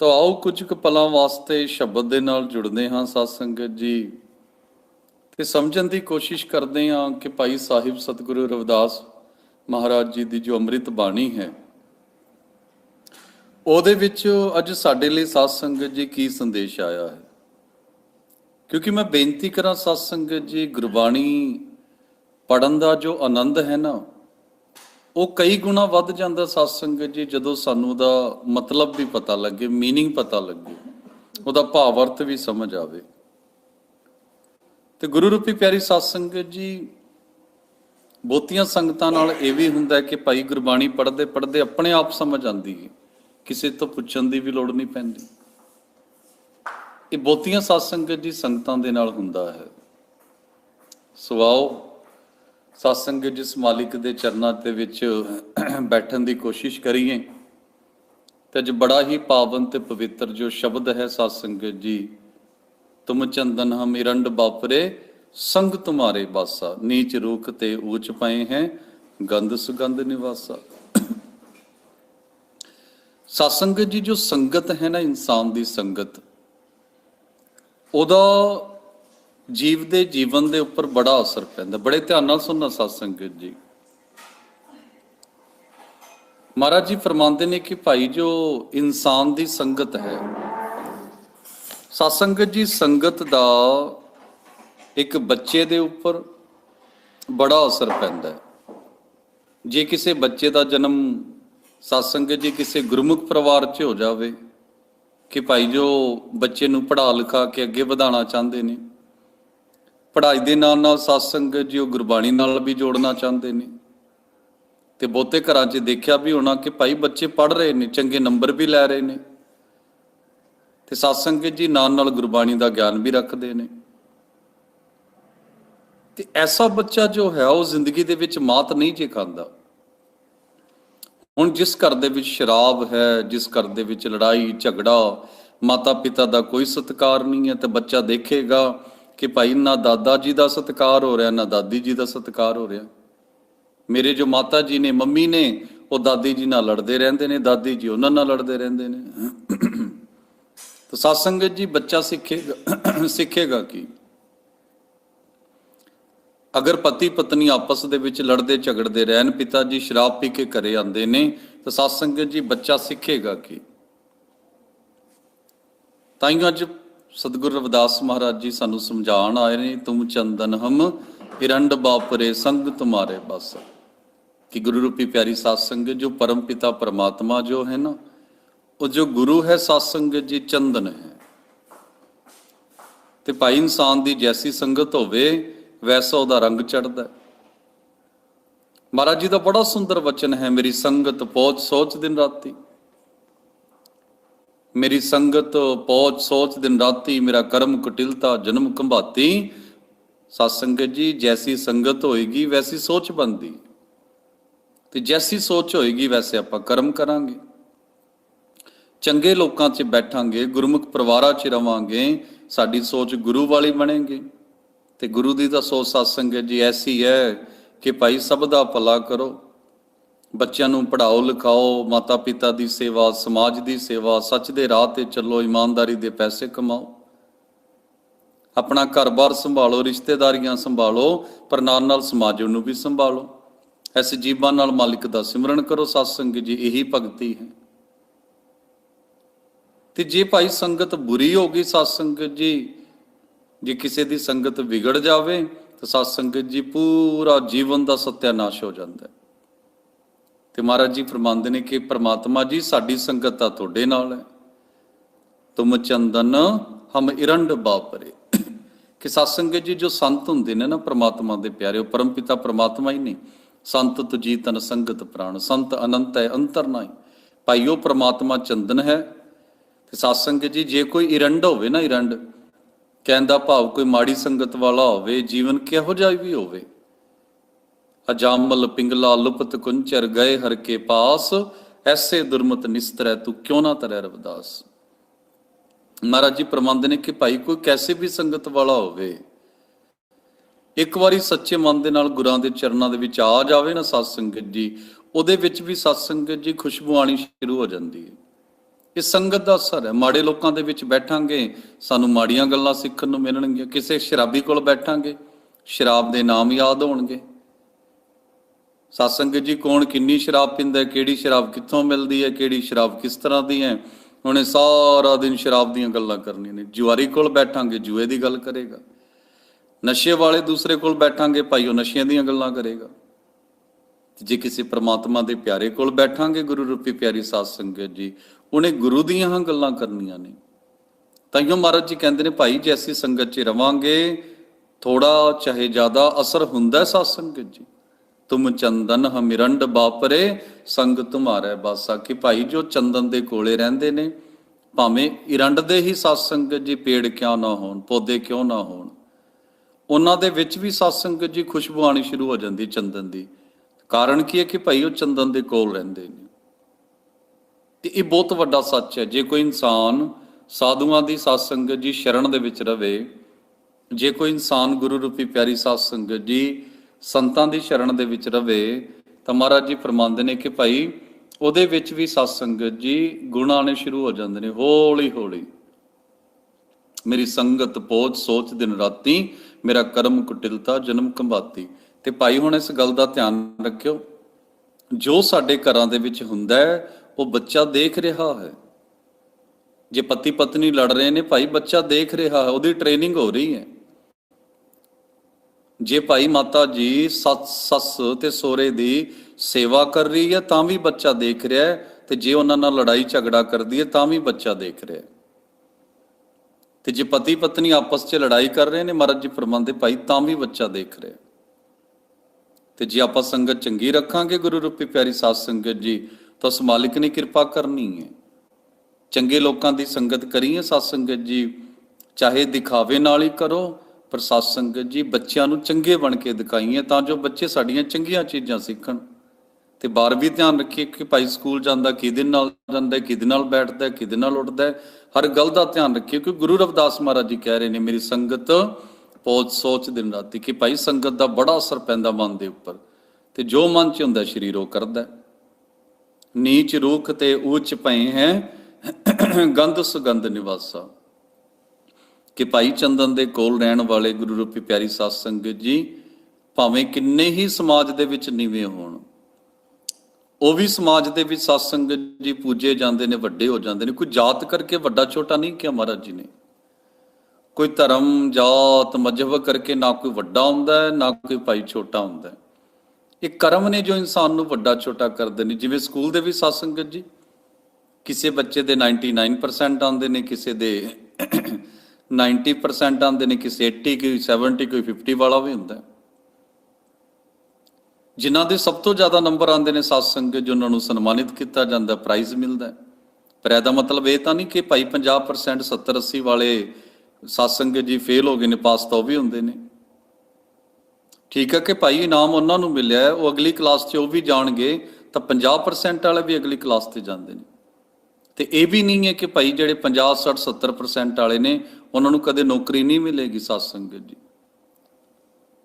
ਤਾਂ ਆਓ ਕੁਝ ਕੁ ਪਲਾਂ ਵਾਸਤੇ ਸ਼ਬਦ ਦੇ ਨਾਲ ਜੁੜਦੇ ਹਾਂ ਸਾਧ ਸੰਗਤ ਜੀ। ਤੇ ਸਮਝਣ ਦੀ ਕੋਸ਼ਿਸ਼ ਕਰਦੇ ਹਾਂ ਕਿ ਭਾਈ ਸਾਹਿਬ ਸਤਿਗੁਰੂ ਰਵਿਦਾਸ ਮਹਾਰਾਜ ਜੀ ਦੀ ਜੋ ਅੰਮ੍ਰਿਤ ਬਾਣੀ ਹੈ, ਉਹਦੇ ਵਿੱਚ ਅੱਜ ਸਾਡੇ ਲਈ ਸਾਧ ਸੰਗਤ ਜੀ ਕੀ ਸੰਦੇਸ਼ ਆਇਆ ਹੈ? ਕਿਉਂਕਿ ਮੈਂ ਬੇਨਤੀ ਕਰਾਂ ਸਾਧ ਸੰਗਤ ਜੀ, ਗੁਰਬਾਣੀ ਪੜਨ ਦਾ ਜੋ ਆਨੰਦ ਹੈ ਨਾ ਉਹ ਕਈ ਗੁਣਾ ਵੱਧ ਜਾਂਦਾ ਸਾਧ ਸੰਗਤ ਜੀ ਜਦੋਂ ਸਾਨੂੰ ਉਹਦਾ ਮਤਲਬ ਵੀ ਪਤਾ ਲੱਗੇ मीनिंग ਪਤਾ ਲੱਗੇ ਉਹਦਾ ਭਾਵ ਅਰਥ ਵੀ ਸਮਝ ਆਵੇ ਤੇ ਗੁਰੂ ਰੂਪੀ ਪਿਆਰੀ ਸਾਧ ਸੰਗਤ ਜੀ ਬਹੁਤੀਆਂ ਸੰਗਤਾਂ ਨਾਲ ਇਹ ਵੀ ਹੁੰਦਾ ਹੈ ਕਿ ਭਾਈ ਗੁਰਬਾਣੀ ਪੜ੍ਹਦੇ ਪੜ੍ਹਦੇ ਆਪਣੇ ਆਪ ਸਮਝ ਆਉਂਦੀ ਹੈ ਕਿਸੇ ਤੋਂ ਪੁੱਛਣ ਦੀ ਵੀ ਲੋੜ ਨਹੀਂ ਪੈਂਦੀ ਇਹ ਬਹੁਤੀਆਂ ਸਾਧ ਸੰਗਤ ਜੀ ਸੰਗਤਾਂ ਦੇ ਨਾਲ ਹੁੰਦਾ ਹੈ ਸੋ ਸਤਸੰਗ ਜਿਸ ਮਾਲਿਕ ਦੇ ਚਰਨਾਂ ਦੇ ਵਿੱਚ ਬੈਠਣ ਦੀ ਕੋਸ਼ਿਸ਼ ਕਰੀਏ, ਤੇ ਅੱਜ ਬੜਾ ਹੀ ਪਾਵਨ ਤੇ ਪਵਿੱਤਰ ਜੋ ਸ਼ਬਦ ਹੈ ਸਾਧ ਜੀ, ਤੁਮ ਚੰਦਨ ਹਮ ਇਰੰਡ ਬਾਪਰੇ ਸੰਗ ਤੁਮਾਰੇ ਬਾਸਾ ਨੀਚ ਰੂਖ ਤੇ ਊਚ ਪਏ ਹੈ, ਗੰਧ ਸੁਗੰਧ ਨਿਵਾਸਾ। ਸਤਸੰਗ ਜੀ ਜੋ ਸੰਗਤ ਹੈ ਨਾ ਇਨਸਾਨ ਦੀ ਸੰਗਤ, ਉਹਦਾ ਜੀਵ ਦੇ ਜੀਵਨ ਦੇ ਉੱਪਰ ਬੜਾ ਅਸਰ ਪੈਂਦਾ। ਬੜੇ ਧਿਆਨ ਨਾਲ ਸੁਣਨਾ ਸਾਧ ਸੰਗਤ ਜੀ। ਮਹਾਰਾਜ ਜੀ ਫਰਮਾਉਂਦੇ ਨੇ ਕਿ ਭਾਈ ਜੋ ਇਨਸਾਨ ਦੀ ਸੰਗਤ ਹੈ ਸਾਧ ਸੰਗਤ ਜੀ ਸੰਗਤ ਦਾ ਇੱਕ ਬੱਚੇ ਦੇ ਉੱਪਰ ਬੜਾ ਅਸਰ ਪੈਂਦਾ ਹੈ। ਜੇ ਕਿਸੇ ਬੱਚੇ ਦਾ ਜਨਮ ਸਤਸੰਗ ਸੰਗਤ ਜੀ ਕਿਸੇ ਗੁਰਮੁਖ ਪਰਿਵਾਰ 'ਚ ਹੋ ਜਾਵੇ, ਕਿ ਭਾਈ ਜੋ ਬੱਚੇ ਨੂੰ ਪੜ੍ਹਾ ਲਿਖਾ ਕੇ ਅੱਗੇ ਵਧਾਉਣਾ ਚਾਹੁੰਦੇ ਨੇ ਪੜ੍ਹਾਈ ਦੇ ਨਾਲ ਨਾਲ ਸਾਧ ਜੀ ਉਹ ਗੁਰਬਾਣੀ ਨਾਲ ਵੀ ਜੋੜਨਾ ਚਾਹੁੰਦੇ ਨੇ। ਤੇ ਬਹੁਤੇ ਘਰਾਂ 'ਚ ਦੇਖਿਆ ਵੀ ਹੋਣਾ ਕਿ ਭਾਈ ਬੱਚੇ ਪੜ੍ਹ ਰਹੇ ਨੇ, ਚੰਗੇ ਨੰਬਰ ਵੀ ਲੈ ਰਹੇ ਨੇ। ਤੇ ਸਾਧ ਜੀ ਨਾਲ ਨਾਲ ਗੁਰਬਾਣੀ ਦਾ ਗਿਆਨ ਵੀ ਰੱਖਦੇ ਨੇ। ਤੇ ਐਸਾ ਬੱਚਾ ਜੋ ਹੈ, ਉਹ ਜ਼ਿੰਦਗੀ ਦੇ ਵਿੱਚ ਮਾਤ ਨਹੀਂ ਜੇ ਖਾਂਦਾ। ਹੁਣ ਜਿਸ ਘਰ ਦੇ ਵਿੱਚ ਸ਼ਰਾਬ ਹੈ, ਜਿਸ ਘਰ ਦੇ ਵਿੱਚ ਲੜਾਈ, ਝਗੜਾ ਮਾਤਾ ਪਿਤਾ ਦਾ ਕੋਈ ਸਤਿਕਾਰ ਨਹੀਂ ਹੈ, ਤੇ ਬੱਚਾ ਦੇਖੇਗਾ ਕਿ ਭਾਈ ਨਾ ਦਾਦਾ ਜੀ ਦਾ ਸਤਿਕਾਰ ਹੋ ਰਿਹਾ, ਨਾ ਦਾਦੀ ਜੀ ਦਾ ਸਤਿਕਾਰ ਹੋ ਰਿਹਾ। ਮੇਰੇ ਜੋ ਮਾਤਾ ਜੀ ਨੇ, ਮੰਮੀ ਨੇ, ਉਹ ਦਾਦੀ ਜੀ ਨਾਲ ਲੜਦੇ ਰਹਿੰਦੇ ਨੇ, ਦਾਦੀ ਜੀ ਉਹਨਾਂ ਨਾਲ ਲੜਦੇ ਰਹਿੰਦੇ ਨੇ। ਤਾਂ ਸਾਧ ਸੰਗਤ ਜੀ, ਬੱਚਾ ਸਿੱਖੇਗਾ ਸਿੱਖੇਗਾ ਕੀ? ਅਗਰ ਪਤੀ ਪਤਨੀ ਆਪਸ ਦੇ ਵਿੱਚ ਲੜਦੇ, ਝਗੜਦੇ, ਰਹਿਣ ਪਿਤਾ ਜੀ ਸ਼ਰਾਬ ਪੀ ਕੇ ਘਰੇ ਆਉਂਦੇ ਨੇ, ਤਾਂ ਸਾਧ ਸੰਗਤ ਜੀ, ਬੱਚਾ ਸਿੱਖੇਗਾ ਕੀ? ਤਾਂ ਹੀ ਅੱਜ ਸਤਿਗੁਰੂ ਰਵਿਦਾਸ ਮਹਾਰਾਜ ਜੀ ਸਾਨੂੰ ਸਮਝਾਉਣ ਆਏ ਨੇ, ਤੁਮ ਚੰਦਨ ਹਮ ਇਰੰਡ ਬਾਪਰੇ ਸੰਗ ਤੁਮਾਰੇ ਬਸ। ਕਿ ਗੁਰੂ ਰੂਪੀ ਪਿਆਰੀ ਸਾਧ ਸੰਗਤ ਜੋ ਪਰਮ ਪਿਤਾ ਪਰਮਾਤਮਾ ਜੋ ਹੈ ਨਾ, ਉਹ ਜੋ ਗੁਰੂ ਹੈ ਸਾਧ ਸੰਗਤ ਜੀ ਚੰਦਨ ਹੈ। ਤੇ ਭਾਈ ਇਨਸਾਨ ਦੀ ਜੈਸੀ ਸੰਗਤ ਹੋਵੇ, ਵੈਸਾ ਉਹਦਾ ਰੰਗ ਚੜਦਾ ਮਹਾਰਾਜ ਜੀ ਦਾ ਬੜਾ ਸੁੰਦਰ ਵਚਨ ਹੈ, ਮੇਰੀ ਸੰਗਤ ਪਹੁੰਚ ਸੋਚ ਦਿਨ ਰਾਤੀ। ਮੇਰੀ ਸੰਗਤ ਪਹੁੰਚ ਸੋਚ ਦਿਨ ਰਾਤੀ ਮੇਰਾ ਕਰਮ ਕੁਟਿਲਤਾ, ਜਨਮ ਕੰਭਾਤੀ ਸਤ ਸੰਗਤ ਜੀ, ਜੈਸੀ ਸੰਗਤ ਹੋਏਗੀ ਵੈਸੀ ਸੋਚ ਬਣਦੀ। ਤੇ ਜੈਸੀ ਸੋਚ ਹੋਏਗੀ ਵੈਸੇ ਆਪਾਂ ਕਰਮ ਕਰਾਂਗੇ। ਚੰਗੇ ਲੋਕਾਂ 'ਚ ਬੈਠਾਂਗੇ, ਗੁਰਮੁਖ ਪਰਿਵਾਰਾਂ 'ਚ ਰਵਾਂਗੇ, ਸਾਡੀ ਸੋਚ ਗੁਰੂ ਵਾਲੀ ਬਣੇਗੀ। ਤੇ ਗੁਰੂ ਦੀ ਤਾਂ ਸੋਚ ਸਤ ਸੰਗਤ ਜੀ ਐਸੀ ਹੈ ਕਿ ਭਾਈ ਸਭ ਦਾ ਭਲਾ ਕਰੋ। ਬੱਚਿਆਂ ਨੂੰ ਪੜ੍ਹਾਓ, ਲਿਖਾਓ ਮਾਤਾ ਪਿਤਾ ਦੀ ਸੇਵਾ, ਸਮਾਜ ਦੀ ਸੇਵਾ, ਸੱਚ ਦੇ ਰਾਹ ਤੇ ਚੱਲੋ, ਇਮਾਨਦਾਰੀ ਦੇ ਪੈਸੇ ਕਮਾਓ। ਆਪਣਾ ਘਰ-ਬਾਰ ਸੰਭਾਲੋ, ਰਿਸ਼ਤੇਦਾਰੀਆਂ ਸੰਭਾਲੋ ਪਰ ਨਾਲ ਨਾਲ ਸਮਾਜ ਨੂੰ ਵੀ ਸੰਭਾਲੋ। ਐਸੇ ਜੀਵਾਂ ਨਾਲ ਮਾਲਿਕ ਦਾ ਸਿਮਰਨ ਕਰੋ ਸਤ ਸੰਗਤ ਜੀ, ਇਹੀ ਭਗਤੀ ਹੈ। ਤੇ ਜੇ ਭਾਈ ਸੰਗਤ ਬੁਰੀ ਹੋ ਗਈ ਸਤ ਸੰਗਤ ਜੀ, ਜੇ ਕਿਸੇ ਦੀ ਸੰਗਤ ਵਿਗੜ ਜਾਵੇ, ਤਾਂ ਸਤ ਸੰਗਤ ਜੀ, ਪੂਰਾ ਜੀਵਨ ਦਾ ਸਤਿਆਨਾਸ਼ ਹੋ ਜਾਂਦਾ ਹੈ। ਤੇ ਮਹਾਰਾਜ ਜੀ ਫਰਮਾਉਂਦੇ ਨੇ ਕਿ ਪ੍ਰਮਾਤਮਾ ਜੀ, ਸਾਡੀ ਸੰਗਤ ਤਾਂ ਤੁਹਾਡੇ ਨਾਲ ਹੈ। ਤੁਮ ਚੰਦਨ ਹਮ ਇਰੰਡ ਬਾਪਰੇ। ਕਿ ਸਤ ਸੰਗਤ ਜੀ, ਜੋ ਸੰਤ ਹੁੰਦੇ ਨੇ ਨਾ ਪ੍ਰਮਾਤਮਾ ਦੇ ਪਿਆਰੇ, ਉਹ ਪਰਮ ਪਿਤਾ ਪ੍ਰਮਾਤਮਾ ਹੀ ਨਹੀਂ। ਸੰਤ ਤੁਜੀ ਤਨ ਸੰਗਤ ਪ੍ਰਾਣ, ਸੰਤ ਅਨੰਤ ਹੈ, ਅੰਤਰ ਨਹੀਂ। ਭਾਈਓ ਪ੍ਰਮਾਤਮਾ ਚੰਦਨ ਹੈ। ਤੇ ਸਤ ਸੰਗਤ ਜੀ, ਜੇ ਕੋਈ ਇਰੰਡ ਹੋਵੇ ਨਾ, ਇਰੰਡ, ਕਹਿੰਦਾ ਭਾਵ ਕੋਈ ਮਾੜੀ ਸੰਗਤ ਵਾਲਾ ਹੋਵੇ, ਜੀਵਨ ਕਿਹੋ ਜਿਹਾ ਵੀ ਹੋਵੇ। ਅਜਾਮਲ ਪਿੰਗਲਾ ਲੁਪਤ ਕੁੰਚਰ ਗਏ ਹਰ ਕੇ ਪਾਸ, ਐਸੇ ਦੁਰਮਤ ਨਿਸਤਰੈ ਤੂੰ ਕਿਉਂ ਨਾ ਤਰੈ ਰਵਦਾਸ? ਮਹਾਰਾਜ ਜੀ ਪ੍ਰਮੰਦ ਨੇ ਕਿ ਭਾਈ ਕੋਈ ਕੈਸੇ ਵੀ ਸੰਗਤ ਵਾਲਾ ਹੋਵੇ, ਇੱਕ ਵਾਰੀ ਸੱਚੇ ਮਨ ਦੇ ਨਾਲ ਗੁਰਾਂ ਦੇ ਚਰਨਾਂ ਦੇ ਵਿੱਚ ਆ ਜਾਵੇ ਨਾ ਸਤ ਸੰਗਤ ਜੀ, ਉਹਦੇ ਵਿੱਚ ਵੀ ਸਤ ਸੰਗਤ ਜੀ ਖੁਸ਼ਬੂ ਆਣੀ ਸ਼ੁਰੂ ਹੋ ਜਾਂਦੀ ਹੈ। ਇਹ ਸੰਗਤ ਦਾ ਅਸਰ ਹੈ। ਮਾੜੇ ਲੋਕਾਂ ਦੇ ਵਿੱਚ ਬੈਠਾਂਗੇ, ਸਾਨੂੰ ਮਾੜੀਆਂ ਗੱਲਾਂ ਸਿੱਖਣ ਨੂੰ ਮਿਲਣਗੀਆਂ। ਕਿਸੇ ਸ਼ਰਾਬੀ ਕੋਲ ਬੈਠਾਂਗੇ, ਸ਼ਰਾਬ ਦੇ ਨਾਮ ਯਾਦ ਹੋਣਗੇ। ਸਤਸੰਗ ਜੀ, ਕੌਣ ਕਿੰਨੀ ਸ਼ਰਾਬ ਪੀਂਦਾ ਕਿਹੜੀ ਸ਼ਰਾਬ ਕਿੱਥੋਂ ਮਿਲਦੀ ਹੈ, ਕਿਹੜੀ ਸ਼ਰਾਬ ਕਿਸ ਤਰ੍ਹਾਂ ਦੀ ਹੈ, ਉਹਨੇ ਸਾਰਾ ਦਿਨ ਸ਼ਰਾਬ ਦੀਆਂ ਗੱਲਾਂ ਕਰਨੀਆਂ ਨੇ। ਜੁਆਰੀ ਕੋਲ ਬੈਠਾਂਗੇ, ਜੂਏ ਦੀ ਗੱਲ ਕਰੇਗਾ। ਨਸ਼ੇ ਵਾਲੇ ਦੂਸਰੇ ਕੋਲ ਬੈਠਾਂਗੇ, ਭਾਈ ਉਹ ਨਸ਼ਿਆਂ ਦੀਆਂ ਗੱਲਾਂ ਕਰੇਗਾ। ਜੇ ਕਿਸੇ ਪ੍ਰਮਾਤਮਾ ਦੇ ਪਿਆਰੇ ਕੋਲ ਬੈਠਾਂਗੇ, ਗੁਰੂ ਰੂਪੀ ਪਿਆਰੀ ਸਾਧ ਸੰਗਤ ਜੀ, ਉਹਨੇ ਗੁਰੂ ਦੀਆਂ ਹਾਂ ਗੱਲਾਂ ਕਰਨੀਆਂ ਨੇ। ਤਾਈਓ ਮਹਾਰਾਜ ਜੀ ਕਹਿੰਦੇ ਨੇ, ਭਾਈ ਜੇ ਅਸੀਂ ਸੰਗਤ 'ਚ ਰਵਾਂਗੇ ਥੋੜਾ ਚਾਹੇ ਜ਼ਿਆਦਾ ਅਸਰ ਹੁੰਦਾ ਹੈ ਸਾਧ ਸੰਗਤ ਜੀ। ਤੁਮ ਚੰਦਨ ਹਮਿਰੰਡ ਬਾਪਰੇ, ਸੰਗ ਤੁਮਾਰੇ ਬਾਸਾ ਕਿ ਭਾਈ। ਜੋ ਚੰਦਨ ਦੇ ਕੋਲੇ ਰਹਿੰਦੇ ਨੇ, ਭਾਵੇਂ ਇਰੰਡ ਦੇ ਹੀ ਸਾਧ ਸੰਗਤ ਜੀ ਪੇੜ ਕਿਉਂ ਨਾ ਹੋਣ, ਪੌਦੇ ਕਿਉਂ ਨਾ ਹੋਣ। ਉਹਨਾਂ ਦੇ ਵਿੱਚ ਵੀ ਸਾਧ ਸੰਗਤ ਜੀ ਖੁਸ਼ਬੂ ਆਣੀ ਸ਼ੁਰੂ ਹੋ ਜਾਂਦੀ ਚੰਦਨ ਦੀ। ਕਾਰਨ ਕੀ ਹੈ ਕਿ ਭਾਈ, ਉਹ ਚੰਦਨ ਦੇ ਕੋਲ ਰਹਿੰਦੇ ਨੇ। ਤੇ ਇਹ ਬਹੁਤ ਵੱਡਾ ਸੱਚ ਹੈ, ਜੇ ਕੋਈ ਇਨਸਾਨ ਸਾਧੂਆਂ ਦੀ ਸਾਧ ਸੰਗਤ ਜੀ ਸ਼ਰਨ ਦੇ ਵਿੱਚ ਰਵੇ, ਜੇ ਕੋਈ ਇਨਸਾਨ ਗੁਰੂ ਰੂਪੀ ਪਿਆਰੀ ਸਾਧ ਸੰਗਤ ਜੀ ਸੰਤਾਂ ਦੀ ਸ਼ਰਨ ਦੇ ਵਿੱਚ ਰਵੇ, ਤਾਂ ਮਹਾਰਾਜ ਜੀ ਫਰਮਾਉਂਦੇ ਨੇ ਕਿ ਭਾਈ, ਉਹਦੇ ਵਿੱਚ ਵੀ ਸਾਧ ਸੰਗਤ ਜੀ, ਗੁਣ ਆਣੇ ਸ਼ੁਰੂ ਹੋ ਜਾਂਦੇ ਨੇ, ਹੌਲੀ ਹੌਲੀ। ਮੇਰੀ ਸੰਗਤ ਪੋਚ ਸੋਚ ਦਿਨ ਰਾਤੀ, ਮੇਰਾ ਕਰਮ ਕੁਟਿਲਤਾ, ਜਨਮ ਕੰਬਾਤੀ। ਤੇ ਭਾਈ ਹੁਣ ਇਸ ਗੱਲ ਦਾ ਧਿਆਨ ਰੱਖਿਓ, ਜੋ ਸਾਡੇ ਘਰਾਂ ਦੇ ਵਿੱਚ ਹੁੰਦਾ ਹੈ, ਉਹ ਬੱਚਾ ਦੇਖ ਰਿਹਾ ਹੈ। ਜੇ ਪਤੀ ਪਤਨੀ ਲੜ ਰਹੇ ਨੇ, ਭਾਈ ਬੱਚਾ ਦੇਖ ਰਿਹਾ ਹੈ, ਉਹਦੀ ਟ੍ਰੇਨਿੰਗ ਹੋ ਰਹੀ ਹੈ। ਜੇ ਭਾਈ ਮਾਤਾ ਜੀ ਸੱਸ ਸੱਸ ਤੇ ਸੋਰੇ ਦੀ ਸੇਵਾ ਕਰ ਰਹੀ ਹੈ, ਤਾਂ ਵੀ ਬੱਚਾ ਦੇਖ ਰਿਹਾ ਹੈ ਤੇ ਜੇ ਉਹਨਾਂ ਨਾਲ ਲੜਾਈ ਝਗੜਾ ਕਰਦੀ ਹੈ, ਤਾਂ ਵੀ ਬੱਚਾ ਦੇਖ ਰਿਹਾ ਹੈ। ਤੇ ਜੇ ਪਤੀ ਪਤਨੀ ਆਪਸ 'ਚ ਲੜਾਈ ਕਰ ਰਹੇ ਨੇ ਮਹਾਰਾਜ ਜੀ ਫਰਮਾਉਂਦੇ, ਭਾਈ ਤਾਂ ਵੀ ਬੱਚਾ ਦੇਖ ਰਿਹਾ ਤੇ ਜੇ ਆਪਾਂ ਸੰਗਤ ਚੰਗੀ ਰੱਖਾਂਗੇ ਗੁਰੂ ਰੂਪੀ ਪਿਆਰੀ ਸਾਧ ਸੰਗਤ ਜੀ, ਤਾਂ ਉਸ ਮਾਲਿਕ ਨੇ ਕਿਰਪਾ ਕਰਨੀ ਹੈ। ਚੰਗੇ ਲੋਕਾਂ ਦੀ ਸੰਗਤ ਕਰੀਏ ਸਾਧ ਸੰਗਤ ਜੀ, ਚਾਹੇ ਦਿਖਾਵੇ ਨਾਲ ਹੀ ਕਰੋ ਪਰ ਜੀ ਬੱਚਿਆਂ ਨੂੰ ਚੰਗੇ ਬਣ ਕੇ ਦਿਖਾਈਏ ਤਾਂ ਜੋ ਬੱਚੇ ਸਾਡੀਆਂ ਚੰਗੀਆਂ ਚੀਜ਼ਾਂ ਸਿੱਖਣ। ਤੇ ਬਾਰ ਵੀ ਧਿਆਨ ਰੱਖੀਏ ਕਿ ਭਾਈ ਸਕੂਲ ਜਾਂਦਾ, ਕਿਹਦੇ ਨਾਲ ਜਾਂਦਾ, ਕਿਹਦੇ ਨਾਲ ਬੈਠਦਾ, ਕਿਹਦੇ ਨਾਲ ਉੱਠਦਾ, ਹਰ ਗੱਲ ਦਾ ਧਿਆਨ ਰੱਖੀਏ ਕਿ ਗੁਰੂ ਰਵਿਦਾਸ ਮਹਾਰਾਜ ਜੀ ਕਹਿ ਰਹੇ ਨੇ, ਮੇਰੀ ਸੰਗਤ ਪੋਚ ਸੋਚ ਦਿਨ ਰਾਤੀ ਕਿ ਭਾਈ ਸੰਗਤ ਦਾ ਬੜਾ ਅਸਰ ਪੈਂਦਾ ਮਨ ਦੇ ਉੱਪਰ। ਤੇ ਜੋ ਮਨ ਚ ਹੁੰਦਾ ਸਰੀਰ ਉਹ ਕਰਦਾ ਹੈ। ਨੀਚ ਰੂਖ ਤੇ ਉੱਚ ਪਏ ਹੈ, ਗੰਧ ਸੁਗੰਧ ਨਿਵਾਸਾ। ਕਿ ਭਾਈ ਚੰਦਨ ਦੇ ਕੋਲ ਰਹਿਣ ਵਾਲੇ ਗੁਰੂ ਰੂਪੀ ਪਿਆਰੀ ਸਾਧ ਸੰਗਤ ਜੀ, ਭਾਵੇਂ ਕਿੰਨੇ ਹੀ ਸਮਾਜ ਦੇ ਵਿੱਚ ਨੀਵੇਂ ਹੋਣ, ਉਹ ਵੀ ਸਮਾਜ ਦੇ ਵਿੱਚ ਸਾਧ ਸੰਗਤ ਜੀ ਪੂਜੇ ਜਾਂਦੇ ਨੇ, ਵੱਡੇ ਹੋ ਜਾਂਦੇ ਨੇ। ਕੋਈ ਜਾਤ ਕਰਕੇ ਵੱਡਾ ਛੋਟਾ ਨਹੀਂ ਕਿਹਾ ਮਹਾਰਾਜ ਜੀ ਨੇ। ਕੋਈ ਧਰਮ, ਜਾਤ, ਮਜਹਬ ਕਰਕੇ ਨਾ ਕੋਈ ਵੱਡਾ ਹੁੰਦਾ ਹੈ ਨਾ ਕੋਈ ਭਾਈ ਛੋਟਾ ਹੁੰਦਾ। ਹੈ ਇਹ ਕਰਮ ਨੇ ਜੋ ਇਨਸਾਨ ਨੂੰ ਵੱਡਾ ਛੋਟਾ ਕਰਦੇ ਨੇ। ਜਿਵੇਂ ਸਕੂਲ ਦੇ ਵੀ ਸਾਧ ਸੰਗਤ ਜੀ, ਕਿਸੇ ਬੱਚੇ ਦੇ 99% ਆਉਂਦੇ ਨੇ, ਕਿਸੇ ਦੇ 90% ਆਉਂਦੇ ਨੇ ਕਿਸੇ 80 ਕੋਈ 70 ਕੋਈ 50 ਵਾਲਾ ਵੀ ਹੁੰਦਾ। ਜਿਨ੍ਹਾਂ ਦੇ ਸਭ ਤੋਂ ਜ਼ਿਆਦਾ ਨੰਬਰ ਆਉਂਦੇ ਨੇ ਸਾਧ ਸੰਗਤ, ਜੋ ਨੂੰ ਸਨਮਾਨਿਤ ਕੀਤਾ ਜਾਂਦਾ ਪ੍ਰਾਈਜ਼ ਮਿਲਦਾ ਪਰ ਇਹਦਾ ਮਤਲਬ ਇਹ ਤਾਂ ਨਹੀਂ ਕਿ ਭਾਈ 50% 70 80 ਵਾਲੇ ਸਾਧ ਸੰਗਤ ਜੀ ਫੇਲ ਹੋ ਗਏ ਨੇ ਪਾਸ ਤਾਂ ਉਹ ਵੀ ਹੁੰਦੇ ਨੇ। ਠੀਕ ਹੈ ਕਿ ਭਾਈ ਇਨਾਮ ਉਹਨਾਂ ਨੂੰ ਮਿਲਿਆ ਉਹ ਅਗਲੀ ਕਲਾਸ 'ਚ ਉਹ ਵੀ ਜਾਣਗੇ, ਤਾਂ 50% ਵਾਲੇ ਵੀ ਅਗਲੀ ਕਲਾਸ ਤੇ ਜਾਂਦੇ ਨੇ। ਤੇ ਇਹ ਵੀ ਨਹੀਂ ਹੈ ਕਿ ਭਾਈ ਜਿਹੜੇ 50 60 70% ਵਾਲੇ ਨੇ, ਉਹਨਾਂ ਨੂੰ ਕਦੇ ਨੌਕਰੀ ਨਹੀਂ ਮਿਲੇਗੀ ਸਾਧ ਸੰਗਤ ਜੀ।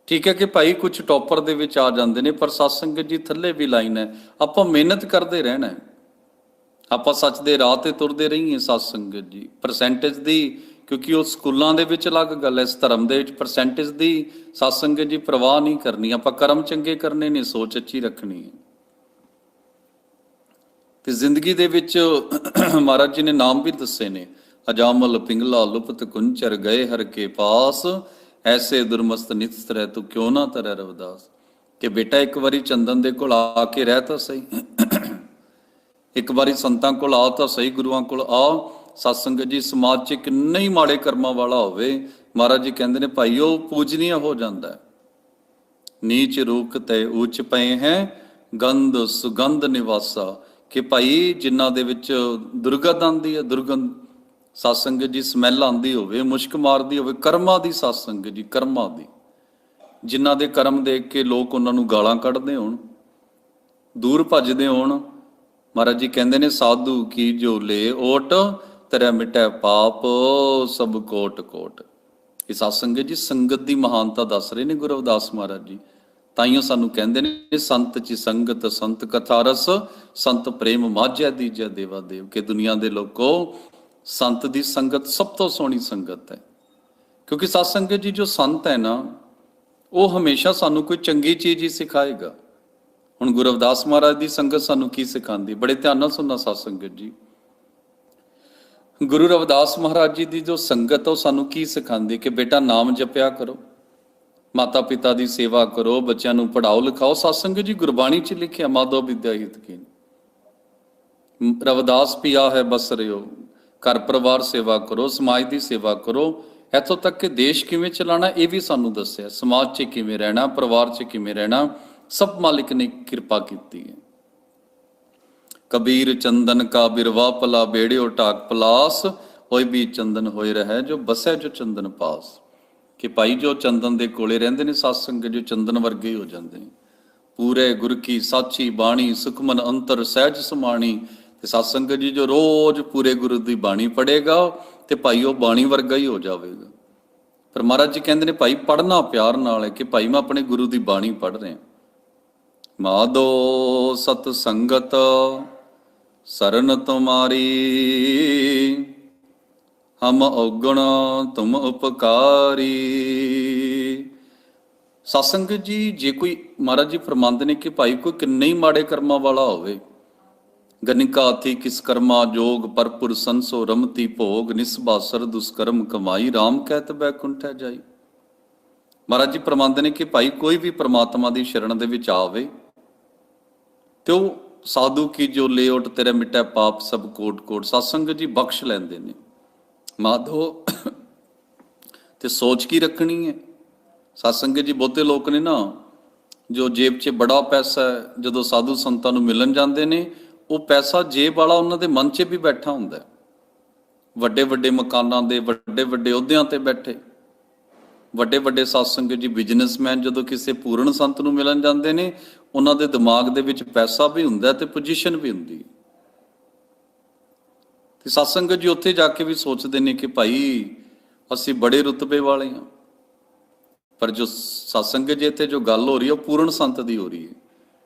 ਠੀਕ ਹੈ ਕਿ ਭਾਈ ਕੁਝ ਟੌਪਰ ਦੇ ਵਿੱਚ ਆ ਜਾਂਦੇ ਨੇ, ਪਰ ਸਾਧ ਸੰਗਤ ਜੀ ਥੱਲੇ ਵੀ ਲਾਈਨ ਹੈ। ਆਪਾਂ ਮਿਹਨਤ ਕਰਦੇ ਰਹਿਣਾ ਹੈ। ਆਪਾਂ ਸੱਚ ਦੇ ਰਾਹ ਤੇ ਤੁਰਦੇ ਰਹੀਏ ਸਾਧ ਸੰਗਤ ਜੀ। ਪਰਸੈਂਟੇਜ ਦੀ, ਕਿਉਂਕਿ ਉਹ ਸਕੂਲਾਂ ਦੇ ਵਿੱਚ ਅਲੱਗ ਗੱਲ ਹੈ, ਇਸ ਧਰਮ ਦੇ ਵਿੱਚ ਪਰਸੈਂਟੇਜ ਦੀ ਸਾਧ ਸੰਗਤ ਜੀ ਪ੍ਰਵਾਹ ਨਹੀਂ ਕਰਨੀ। ਆਪਾਂ ਕਰਮ ਚੰਗੇ ਕਰਨੇ ਨੇ, ਸੋਚ ਅੱਛੀ ਰੱਖਣੀ ਹੈ। ਤੇ ਜ਼ਿੰਦਗੀ ਦੇ ਵਿੱਚ ਮਹਾਰਾਜ ਜੀ ਨੇ ਨਾਮ ਵੀ ਦੱਸੇ ਨੇ, ਅਜਾਮਲ ਪਿੰਗਲਾ ਲੁਪਤ ਕੁੰਚਰ ਗਏ ਹਰ ਕੇ ਪਾਸ, ਐਸੇ ਦੁਰਮਸਤ ਨਿਤ ਤਰੈ ਤੂੰ ਕਿਉਂ ਨਾ ਤਰੈ ਰਵਦਾਸ? ਕਿ ਬੇਟਾ ਇੱਕ ਵਾਰੀ ਚੰਦਨ ਦੇ ਕੋਲ ਆ ਕੇ ਰਹਿ ਤਾਂ ਸਹੀ। ਇੱਕ ਵਾਰੀ ਸੰਤਾਂ ਕੋਲ ਆ ਤਾਂ ਸਹੀ, ਗੁਰੂਆਂ ਕੋਲ ਆ। ਸਤਸੰਗ ਜੀ, ਸਮਾਜ 'ਚ ਕਿੰਨੇ ਹੀ ਮਾੜੇ ਕਰਮਾਂ ਵਾਲਾ ਹੋਵੇ, ਮਹਾਰਾਜ ਜੀ ਕਹਿੰਦੇ ਨੇ ਭਾਈ ਉਹ ਪੂਜਨੀय ਹੋ ਜਾਂਦਾ ਨੀਚ ਰੂਖ ਤੇ ਉੱਚ ਪਏ ਹੈ, ਗੰਧ ਸੁਗੰਧ ਨਿਵਾਸਾ। ਕਿ ਭਾਈ ਜਿਨ੍ਹਾਂ ਦੇ ਵਿੱਚ ਦੁਰਗਤ ਆਂਦੀ ਹੈ, ਦੁਰਗੰਧ ਸਤਸੰਗ ਜੀ ਸਮੈਲ ਆਂਦੀ ਹੋਵੇ, ਮੁਸ਼ਕ ਮਾਰਦੀ ਹੋਵੇ, ਕਰਮਾਂ ਦੀ ਸਤਸੰਗ ਜੀ, ਕਰਮਾਂ ਦੀ। ਜਿਨ੍ਹਾਂ ਦੇ ਕਰਮ ਦੇਖ ਕੇ ਲੋਕ ਉਹਨਾਂ ਨੂੰ ਗਾਲਾਂ ਕੱਢਦੇ ਹੋਣ, ਦੂਰ ਭੱਜਦੇ ਹੋਣ, ਮਹਾਰਾਜ ਜੀ ਕਹਿੰਦੇ ਨੇ, ਸਾਧੂ ਕੀ ਜੋ ਲੇ ਓਟ, ਤੇਰਾ ਮਿਟੈ ਪਾਪ, ਸਭ ਕੋਟ ਕੋਟ। ਇਹ ਸਤਸੰਗ ਜੀ, ਸੰਗਤ ਦੀ ਮਹਾਨਤਾ ਦੱਸ ਰਹੇ ਨੇ ਗੁਰੂ ਅਵਦਾਸ ਮਹਾਰਾਜ ਜੀ। ਤਾਈਓ ਸਾਨੂੰ ਕਹਿੰਦੇ ਨੇ, ਸੰਤ ਚ ਸੰਗਤ, ਸੰਤ ਕਥਾ ਰਸ, ਸੰਤ ਪ੍ਰੇਮ ਮਾਝਿਆ ਦੀਜੈ ਦੇਵਾ ਦੇਵ, ਕਿ ਦੁਨੀਆ ਦੇ ਲੋਕੋ ਸੰਤ ਦੀ ਸੰਗਤ ਸਭ ਤੋਂ ਸੋਹਣੀ ਸੰਗਤ ਹੈ। ਕਿਉਂਕਿ ਸਤ ਸੰਗਤ ਜੀ ਜੋ ਸੰਤ ਹੈ ਨਾ, ਉਹ ਹਮੇਸ਼ਾ ਸਾਨੂੰ ਕੋਈ ਚੰਗੀ ਚੀਜ਼ ਹੀ ਸਿਖਾਏਗਾ। ਹੁਣ ਗੁਰੂ ਰਵਿਦਾਸ ਮਹਾਰਾਜ ਦੀ ਸੰਗਤ ਸਾਨੂੰ ਕੀ ਸਿਖਾਉਂਦੀ? ਬੜੇ ਧਿਆਨ ਨਾਲ ਸੁਣਨਾ ਸਤ ਸੰਗਤ ਜੀ। ਗੁਰੂ ਰਵਿਦਾਸ ਮਹਾਰਾਜ ਜੀ ਦੀ ਜੋ ਸੰਗਤ ਹੈ, ਉਹ ਸਾਨੂੰ ਕੀ ਸਿਖਾਉਂਦੀ? ਕਿ ਬੇਟਾ ਨਾਮ ਜਪਿਆ ਕਰੋ। ਮਾਤਾ ਪਿਤਾ ਦੀ ਸੇਵਾ ਕਰੋ, ਬੱਚਿਆਂ ਨੂੰ ਪੜਾਓ ਲਿਖਾਓ। ਸਤਸੰਗ ਜੀ ਗੁਰਬਾਣੀ 'ਚ ਲਿਖਿਆ, ਮਾਧਵ ਵਿਦਿਆ ਹਿਤ ਕੀ ਰਵਿਦਾਸ ਪਿਆ ਹੈ, ਬਸ ਰਿਓ। ਘਰ ਪਰਿਵਾਰ ਸੇਵਾ ਕਰੋ, ਸਮਾਜ ਦੀ ਸੇਵਾ ਕਰੋ। ਇੱਥੋਂ ਤੱਕ ਕਿ ਦੇਸ਼ ਕਿਵੇਂ ਚਲਾਣਾ, ਇਹ ਵੀ ਸਾਨੂੰ ਦੱਸਿਆ। ਸਮਾਜ 'ਚ ਕਿਵੇਂ ਰਹਿਣਾ, ਪਰਿਵਾਰ 'ਚ ਕਿਵੇਂ ਰਹਿਣਾ, ਸਭ ਮਾਲਿਕ ਨੇ ਕਿਰਪਾ ਕੀਤੀ ਹੈ। ਕਬੀਰ ਚੰਦਨ ਕਾ ਬਿਰਵਾ ਪਲਾ ਬੇੜਿਓ ਟਾਕ ਪਲਾਸ। ਹੋਏ ਵੀ ਚੰਦਨ ਹੋਏ ਰਹਿ, ਜੋ ਬਸੈ ਜੋ ਚੰਦਨ ਪਾਸ। ਕਿ ਭਾਈ ਜੋ ਚੰਦਨ ਦੇ ਕੋਲੇ ਰਹਿੰਦੇ ਨੇ, ਸਤ ਸੰਗਤ ਜੋ ਚੰਦਨ ਵਰਗੇ ਹੀ ਹੋ ਜਾਂਦੇ ਨੇ। ਪੂਰੇ ਗੁਰ ਕੀ ਸਾਚੀ ਬਾਣੀ, ਸੁਖਮਨ ਅੰਤਰ ਸਹਿਜ ਸਮਾਣੀ। ਤੇ ਸਤ ਸੰਗਤ ਜੀ ਜੋ ਰੋਜ਼ ਪੂਰੇ ਗੁਰੂ ਦੀ ਬਾਣੀ ਪੜੇਗਾ ਤੇ ਭਾਈ ਉਹ ਬਾਣੀ ਵਰਗਾ ਹੀ ਹੋ ਜਾਵੇਗਾ। ਪਰ ਮਹਾਰਾਜ ਜੀ ਕਹਿੰਦੇ ਨੇ, ਭਾਈ ਪੜਨਾ ਪਿਆਰ ਨਾਲ ਹੈ ਕਿ ਭਾਈ ਮੈਂ ਆਪਣੇ ਗੁਰੂ ਦੀ ਬਾਣੀ ਪੜ ਰਿਹਾ। ਮਾਦੋ ਸਤ ਸੰਗਤ, ਸਰਨ ਤੁਮਾਰੀ। ਹਮ ਔਗਣ ਤੁਮ ਉਪਕਾਰੀ। ਸਤਸੰਗ ਜੀ, ਜੇ ਕੋਈ ਮਹਾਰਾਜ ਜੀ ਫਰਮਾਉਂਦੇ ਨੇ ਕਿ ਭਾਈ ਕੋਈ ਕਿੰਨੇ ਹੀ ਮਾੜੇ ਕਰਮਾਂ ਵਾਲਾ ਹੋਵੇ ਗਨਿਕਾਥੀ ਕਿਸ ਕਰਮਾ ਜੋਗ, ਪਰਪੁਰ ਸੰਸੋ ਰਮਤੀ ਭੋਗ ਨਿਸਬਾਸਰ ਦੁਸਕਰਮ ਕਮਾਈ RAM ਕਹਿਤ ਬੈਕੁੰਠੈ ਜਾਈ। ਮਹਾਰਾਜ ਜੀ ਫਰਮਾਉਂਦੇ ਨੇ ਕਿ ਭਾਈ ਕੋਈ ਵੀ ਪ੍ਰਮਾਤਮਾ ਦੀ ਸ਼ਰਨ ਦੇ ਵਿੱਚ ਆਵੇ, ਤੇ ਉਹ ਸਾਧੂ ਕੀ ਜੋ ਲੇਉਟ ਤੇਰੇ ਮਿਟੈ ਪਾਪ ਸਭ ਕੋਟ ਕੋਟ। ਸਤਸੰਗ ਜੀ ਬਖਸ਼ ਲੈਂਦੇ ਨੇ। ਮਾਧੋ, ਤੇ ਸੋਚ ਕੀ ਰੱਖਣੀ ਹੈ? ਸਤਸੰਗ ਜੀ, ਬਹੁਤੇ ਲੋਕ ਨੇ ਨਾ, ਜੋ ਜੇਬ 'ਚ ਬੜਾ ਪੈਸਾ ਹੈ, ਜਦੋਂ ਸਾਧੂ ਸੰਤਾਂ ਨੂੰ ਮਿਲਣ ਜਾਂਦੇ ਨੇ, ਉਹ ਪੈਸਾ ਜੇਬ ਵਾਲਾ ਉਹਨਾਂ ਦੇ ਮਨ 'ਚ ਵੀ ਬੈਠਾ ਹੁੰਦਾ ਵੱਡੇ ਵੱਡੇ ਮਕਾਨਾਂ ਦੇ ਵੱਡੇ ਵੱਡੇ ਅਹੁਦਿਆਂ ਤੇ ਬੈਠੇ। ਵੱਡੇ ਵੱਡੇ ਸਤਸੰਗ ਜੀ, ਬਿਜ਼ਨਸਮੈਨ ਜਦੋਂ ਕਿਸੇ ਪੂਰਨ ਸੰਤ ਨੂੰ ਮਿਲਣ ਜਾਂਦੇ ਨੇ, ਉਹਨਾਂ ਦੇ ਦਿਮਾਗ ਦੇ ਵਿੱਚ ਪੈਸਾ ਵੀ ਹੁੰਦਾ ਹੈ ਤੇ ਪੋਜੀਸ਼ਨ ਵੀ ਹੁੰਦੀ ਹੈ। ਤੇ ਸਤਸੰਗ ਜੀ ਉੱਥੇ ਜਾ ਕੇ ਵੀ ਸੋਚਦੇ ਨੇ ਕਿ ਭਾਈ ਅਸੀਂ ਬੜੇ ਰੁਤਬੇ ਵਾਲੇ ਹਾਂ। ਪਰ ਜੋ ਸਤਸੰਗ ਜੀ ਇੱਥੇ ਜੋ ਗੱਲ ਹੋ ਰਹੀ ਹੈ, ਉਹ ਪੂਰਨ ਸੰਤ ਦੀ ਹੋ ਰਹੀ ਹੈ।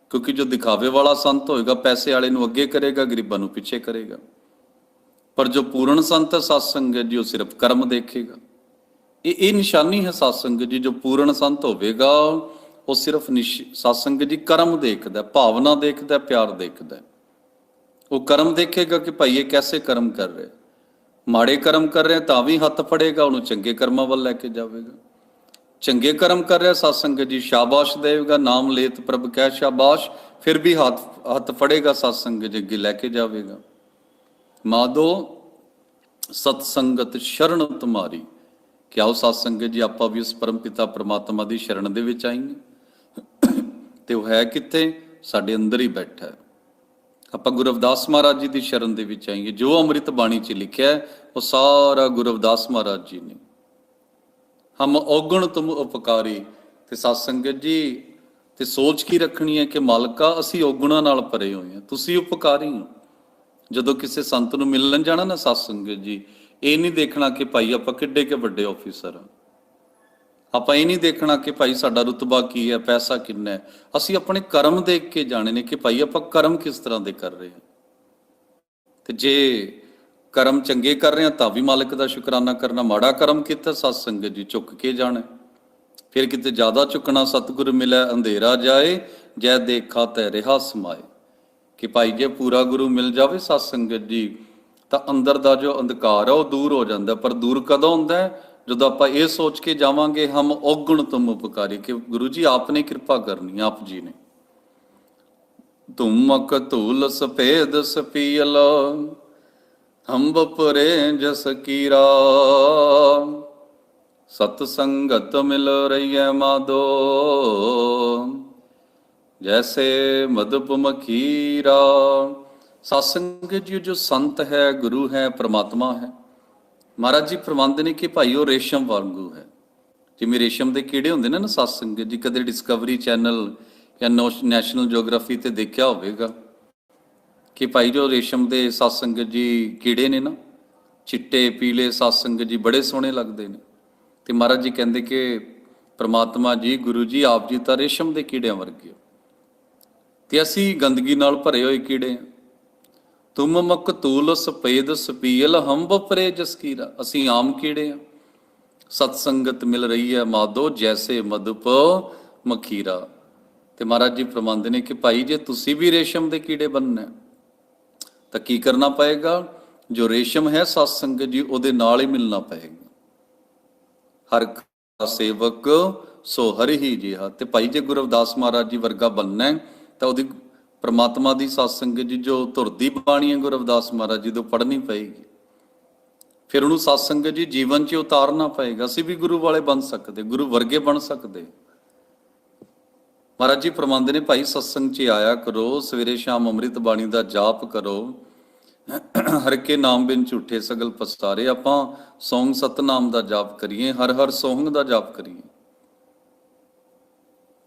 ਕਿਉਂਕਿ ਜੋ ਦਿਖਾਵੇ ਵਾਲਾ ਸੰਤ ਹੋਏਗਾ, ਪੈਸੇ ਵਾਲੇ ਨੂੰ ਅੱਗੇ ਕਰੇਗਾ, ਗਰੀਬਾਂ ਨੂੰ ਪਿੱਛੇ ਕਰੇਗਾ। ਪਰ ਜੋ ਪੂਰਨ ਸੰਤ ਹੈ, ਸਤਸੰਗ ਜੀ, ਉਹ ਸਿਰਫ ਕਰਮ ਦੇਖੇਗਾ। ਇਹ ਇਹ ਨਿਸ਼ਾਨੀ ਹੈ ਸਤਸੰਗ ਜੀ, ਜੋ ਪੂਰਨ ਸੰਤ ਹੋਵੇਗਾ, ਉਹ ਸਿਰਫ ਸਤਸੰਗ ਜੀ ਕਰਮ ਦੇਖਦਾ, ਭਾਵਨਾ ਦੇਖਦਾ, ਪਿਆਰ ਦੇਖਦਾ। ਉਹ ਕਰਮ ਦੇਖੇਗਾ ਕਿ ਭਾਈ ਇਹ ਕੈਸੇ ਕਰਮ ਕਰ ਰਿਹਾ ਮਾੜੇ ਕਰਮ ਕਰ ਰਿਹਾ, ਤਾਂ ਵੀ ਹੱਥ ਫੜੇਗਾ, ਉਹਨੂੰ ਚੰਗੇ ਕਰਮਾਂ ਵੱਲ ਲੈ ਕੇ ਜਾਵੇਗਾ। ਚੰਗੇ ਕਰਮ ਕਰ ਰਿਹਾ, ਸਤਸੰਗ ਜੀ ਸ਼ਾਬਾਸ਼ ਦੇਵੇਗਾ, ਨਾਮ ਲੇਤ ਪ੍ਰਭ ਕਹਿ ਸ਼ਾਬਾਸ਼, ਫਿਰ ਵੀ ਹੱਥ ਹੱਥ ਫੜੇਗਾ, ਸਤਸੰਗ ਜੀ ਅੱਗੇ ਲੈ ਕੇ ਜਾਵੇਗਾ। ਮਾਦੋ ਸਤ ਸੰਗਤ ਸ਼ਰਨ ਤੁਮਾਰੀ। ਕਿ ਆਓ ਸਤ ਸੰਗਤ ਜੀ, ਆਪਾਂ ਵੀ ਉਸ ਪਰਮ ਪਿਤਾ ਪ੍ਰਮਾਤਮਾ ਦੀ ਸ਼ਰਨ ਦੇ ਵਿੱਚ ਆਈਏ। ਤੇ ਉਹ ਹੈ ਕਿੱਥੇ? ਸਾਡੇ ਅੰਦਰ ਹੀ ਬੈਠਾ ਹੈ। ਆਪਾਂ ਗੁਰੂ ਅਵਦਾਸ ਮਹਾਰਾਜ ਜੀ ਦੀ ਸ਼ਰਨ ਦੇ ਵਿੱਚ ਆਈਏ ਜੋ ਅੰਮ੍ਰਿਤ ਬਾਣੀ 'ਚ ਲਿਖਿਆ ਹੈ, ਉਹ ਸਾਰਾ ਗੁਰੂ ਅਵਦਾਸ ਮਹਾਰਾਜ ਜੀ ਨੇ। ਹਮ ਔਗਣ ਤੁਮ ਉਪਕਾਰੀ ਤੇ ਸਤ ਸੰਗਤ ਜੀ ਤੇ ਸੋਚ ਕੀ ਰੱਖਣੀ ਹੈ ਕਿ ਮਾਲਕਾ ਅਸੀਂ ਔਗੁਣਾਂ ਨਾਲ ਭਰੇ ਹੋਏ ਹਾਂ ਤੁਸੀਂ ਉਪਕਾਰੀ ਹੋ। ਜਦੋਂ ਕਿਸੇ ਸੰਤ ਨੂੰ ਮਿਲਣ ਜਾਣਾ ਨਾ ਸਤ ਸੰਗਤ ਜੀ ਇਹ ਨਹੀਂ ਦੇਖਣਾ ਕਿ ਭਾਈ ਆਪਾਂ ਕਿੱਡੇ ਕੇ ਵੱਡੇ ਆਫੀਸਰ ਆ ਆਪਾਂ ਇਹ ਨਹੀਂ ਦੇਖਣਾ ਕਿ ਭਾਈ ਸਾਡਾ ਰੁਤਬਾ ਕੀ ਹੈ, ਪੈਸਾ ਕਿੰਨਾ ਹੈ। ਅਸੀਂ ਆਪਣੇ ਕਰਮ ਦੇਖ ਕੇ ਜਾਣੇ ਨੇ ਕਿ ਭਾਈ ਆਪਾਂ ਕਰਮ ਕਿਸ ਤਰ੍ਹਾਂ ਦੇ ਕਰ ਰਹੇ ਹਾਂ। ਤੇ ਜੇ ਕਰਮ ਚੰਗੇ ਕਰ ਰਹੇ ਹਾਂ, ਤਾਂ ਵੀ ਮਾਲਕ ਦਾ ਸ਼ੁਕਰਾਨਾ ਕਰਨਾ। ਮਾੜਾ ਕਰਮ ਕੀਤਾ, ਸਤ ਸੰਗਤ ਜੀ ਝੁੱਕ ਕੇ ਜਾਣਾ। ਫਿਰ ਕਿਤੇ ਜ਼ਿਆਦਾ ਝੁਕਣਾ ਸਤਿਗੁਰ ਮਿਲੈ, ਅੰਧੇਰਾ ਜਾਏ, ਜੈ ਦੇਖਾ ਤੈ ਰਿਹਾ ਸਮਾਏ। ਕਿ ਭਾਈ ਜੇ ਪੂਰਾ ਗੁਰੂ ਮਿਲ ਜਾਵੇ, ਸਤ ਸੰਗਤ ਜੀ, ਤਾਂ ਅੰਦਰ ਦਾ ਜੋ ਅੰਧਕਾਰ ਹੈ ਉਹ ਦੂਰ ਹੋ ਜਾਂਦਾ। ਪਰ ਦੂਰ ਕਦੋਂ ਹੁੰਦਾ ਹੈ? ਜਦੋਂ ਆਪਾਂ ਇਹ ਸੋਚ ਕੇ ਜਾਵਾਂਗੇ, ਹਮ ਔਗਣ ਤੁਮ ਉਪਕਾਰੀ। ਕਿ ਗੁਰੂ ਜੀ, ਆਪਨੇ ਕਿਰਪਾ ਕਰਨੀ ਆਪ ਜੀ ਨੇ। ਤੁਮਕ ਧੂਲ ਸਫੇਦ ਸਪੀਲ ਹੰਬ ਪਰੇ ਜਸ ਕੀਰਾ। ਸਤ ਸੰਗਤ ਮਿਲ ਰਹੀਐ ਮਾਦੋ। ਜੈਸੇ ਮਦਪ ਮਖੀਰਾ। ਸਤਸੰਗ ਜੀ, ਜੋ ਸੰਤ ਹੈ, ਗੁਰੂ ਹੈ, ਪ੍ਰਮਾਤਮਾ ਹੈ। ਮਹਾਰਾਜ ਜੀ ਫਰਮਾਉਂਦੇ ਨੇ ਕਿ ਭਾਈ ਉਹ ਰੇਸ਼ਮ ਵਾਂਗੂ ਹੈ। ਜਿਵੇਂ ਰੇਸ਼ਮ ਦੇ ਕੀੜੇ ਹੁੰਦੇ ਨੇ ਨਾ ਸਤਸੰਗ, ਜੀ ਕਦੇ ਡਿਸਕਵਰੀ ਚੈਨਲ ਜਾਂ ਨੈਸ਼ਨਲ ਜੀਓਗ੍ਰਾਫੀ ਤੇ ਦੇਖਿਆ ਹੋਵੇਗਾ ਕਿ ਭਾਈ ਜੋ ਰੇਸ਼ਮ ਦੇ ਸਤਸੰਗ ਜੀ ਕੀੜੇ ਨੇ ਨਾ, ਚਿੱਟੇ, ਪੀਲੇ ਸਤਸੰਗ ਜੀ ਬੜੇ ਸੋਹਣੇ ਲੱਗਦੇ ਨੇ। ਤੇ ਮਹਾਰਾਜ ਜੀ ਕਹਿੰਦੇ ਕਿ ਪ੍ਰਮਾਤਮਾ ਜੀ, ਗੁਰੂ ਜੀ ਆਪ ਜੀ ਤਾਂ ਰੇਸ਼ਮ ਦੇ ਕੀੜਿਆਂ ਵਰਗੇ ਹੋ। ਤੇ ਅਸੀਂ ਗੰਦਗੀ ਨਾਲ ਭਰੇ ਹੋਏ ਕੀੜੇ ਹਾਂ। ਤੁਮ ਮਕਤੂਲ ਸਪੇਦ ਸਪੀਲ ਹਮ ਬਪਰੇ ਜਸਕੀਰਾ ਅਸੀਂ ਆਮ ਕੀੜੇ ਹਾਂ ਸਤ ਸੰਗਤ ਮਿਲ ਰਹੀ ਹੈ ਮਾਦੋ ਜੈਸੇ ਮਧੁਪ ਮਖੀਰਾ। ਤੇ ਮਹਾਰਾਜ ਜੀ ਫਰਮਾਉਂਦੇ ਨੇ ਕਿ ਭਾਈ, ਜੇ ਤੁਸੀਂ ਵੀ ਰੇਸ਼ਮ ਦੇ ਕੀੜੇ ਬਣਨਾ ਤਾਂ ਕੀ ਕਰਨਾ ਪਏਗਾ? ਜੋ ਰੇਸ਼ਮ ਹੈ ਸਤ ਸੰਗਤ ਜੀ, ਉਹਦੇ ਨਾਲ ਹੀ ਮਿਲਣਾ ਪਏਗਾ। ਹਰ ਸੇਵਕ ਸੋ ਹਰਿ ਹੀ ਜਿਹਾ। ਤੇ ਭਾਈ, ਜੇ ਗੁਰੂ ਅਵਦਾਸ ਮਹਾਰਾਜ ਜੀ ਵਰਗਾ ਬਣਨਾ ਤਾਂ ਉਹਦੀ ਪ੍ਰਮਾਤਮਾ ਦੀ ਸਤ ਸੰਗਤ ਜੀ ਜੋ ਧੁਰਦੀ ਬਾਣੀ ਹੈ, ਗੁਰੂ ਰਵਿਦਾਸ ਮਹਾਰਾਜ ਜੀ ਤੋਂ ਪੜ੍ਹਨੀ ਪਏਗੀ। ਫਿਰ ਉਹਨੂੰ ਸਤ ਸੰਗਤ ਜੀ ਜੀਵਨ 'ਚ ਉਤਾਰਨਾ ਪਏਗਾ। ਅਸੀਂ ਵੀ ਗੁਰੂ ਵਾਲੇ ਬਣ ਸਕਦੇ, ਗੁਰੂ ਵਰਗੇ ਬਣ ਸਕਦੇ। ਮਹਾਰਾਜ ਜੀ ਫਰਮਾਉਂਦੇ ਨੇ, ਭਾਈ ਸਤਸੰਗ 'ਚ ਆਇਆ ਕਰੋ, ਸਵੇਰੇ ਸ਼ਾਮ ਅੰਮ੍ਰਿਤ ਬਾਣੀ ਦਾ ਜਾਪ ਕਰੋ। ਹਰ ਕੇ ਨਾਮ ਬਿਨ ਝੂਠੇ ਸਗਲ ਪਸਤਾਰੇ ਆਪਾਂ ਸੌਂਗ ਸਤਨਾਮ ਦਾ ਜਾਪ ਕਰੀਏ, ਹਰ ਹਰ ਸੌਂਗ ਦਾ ਜਾਪ ਕਰੀਏ।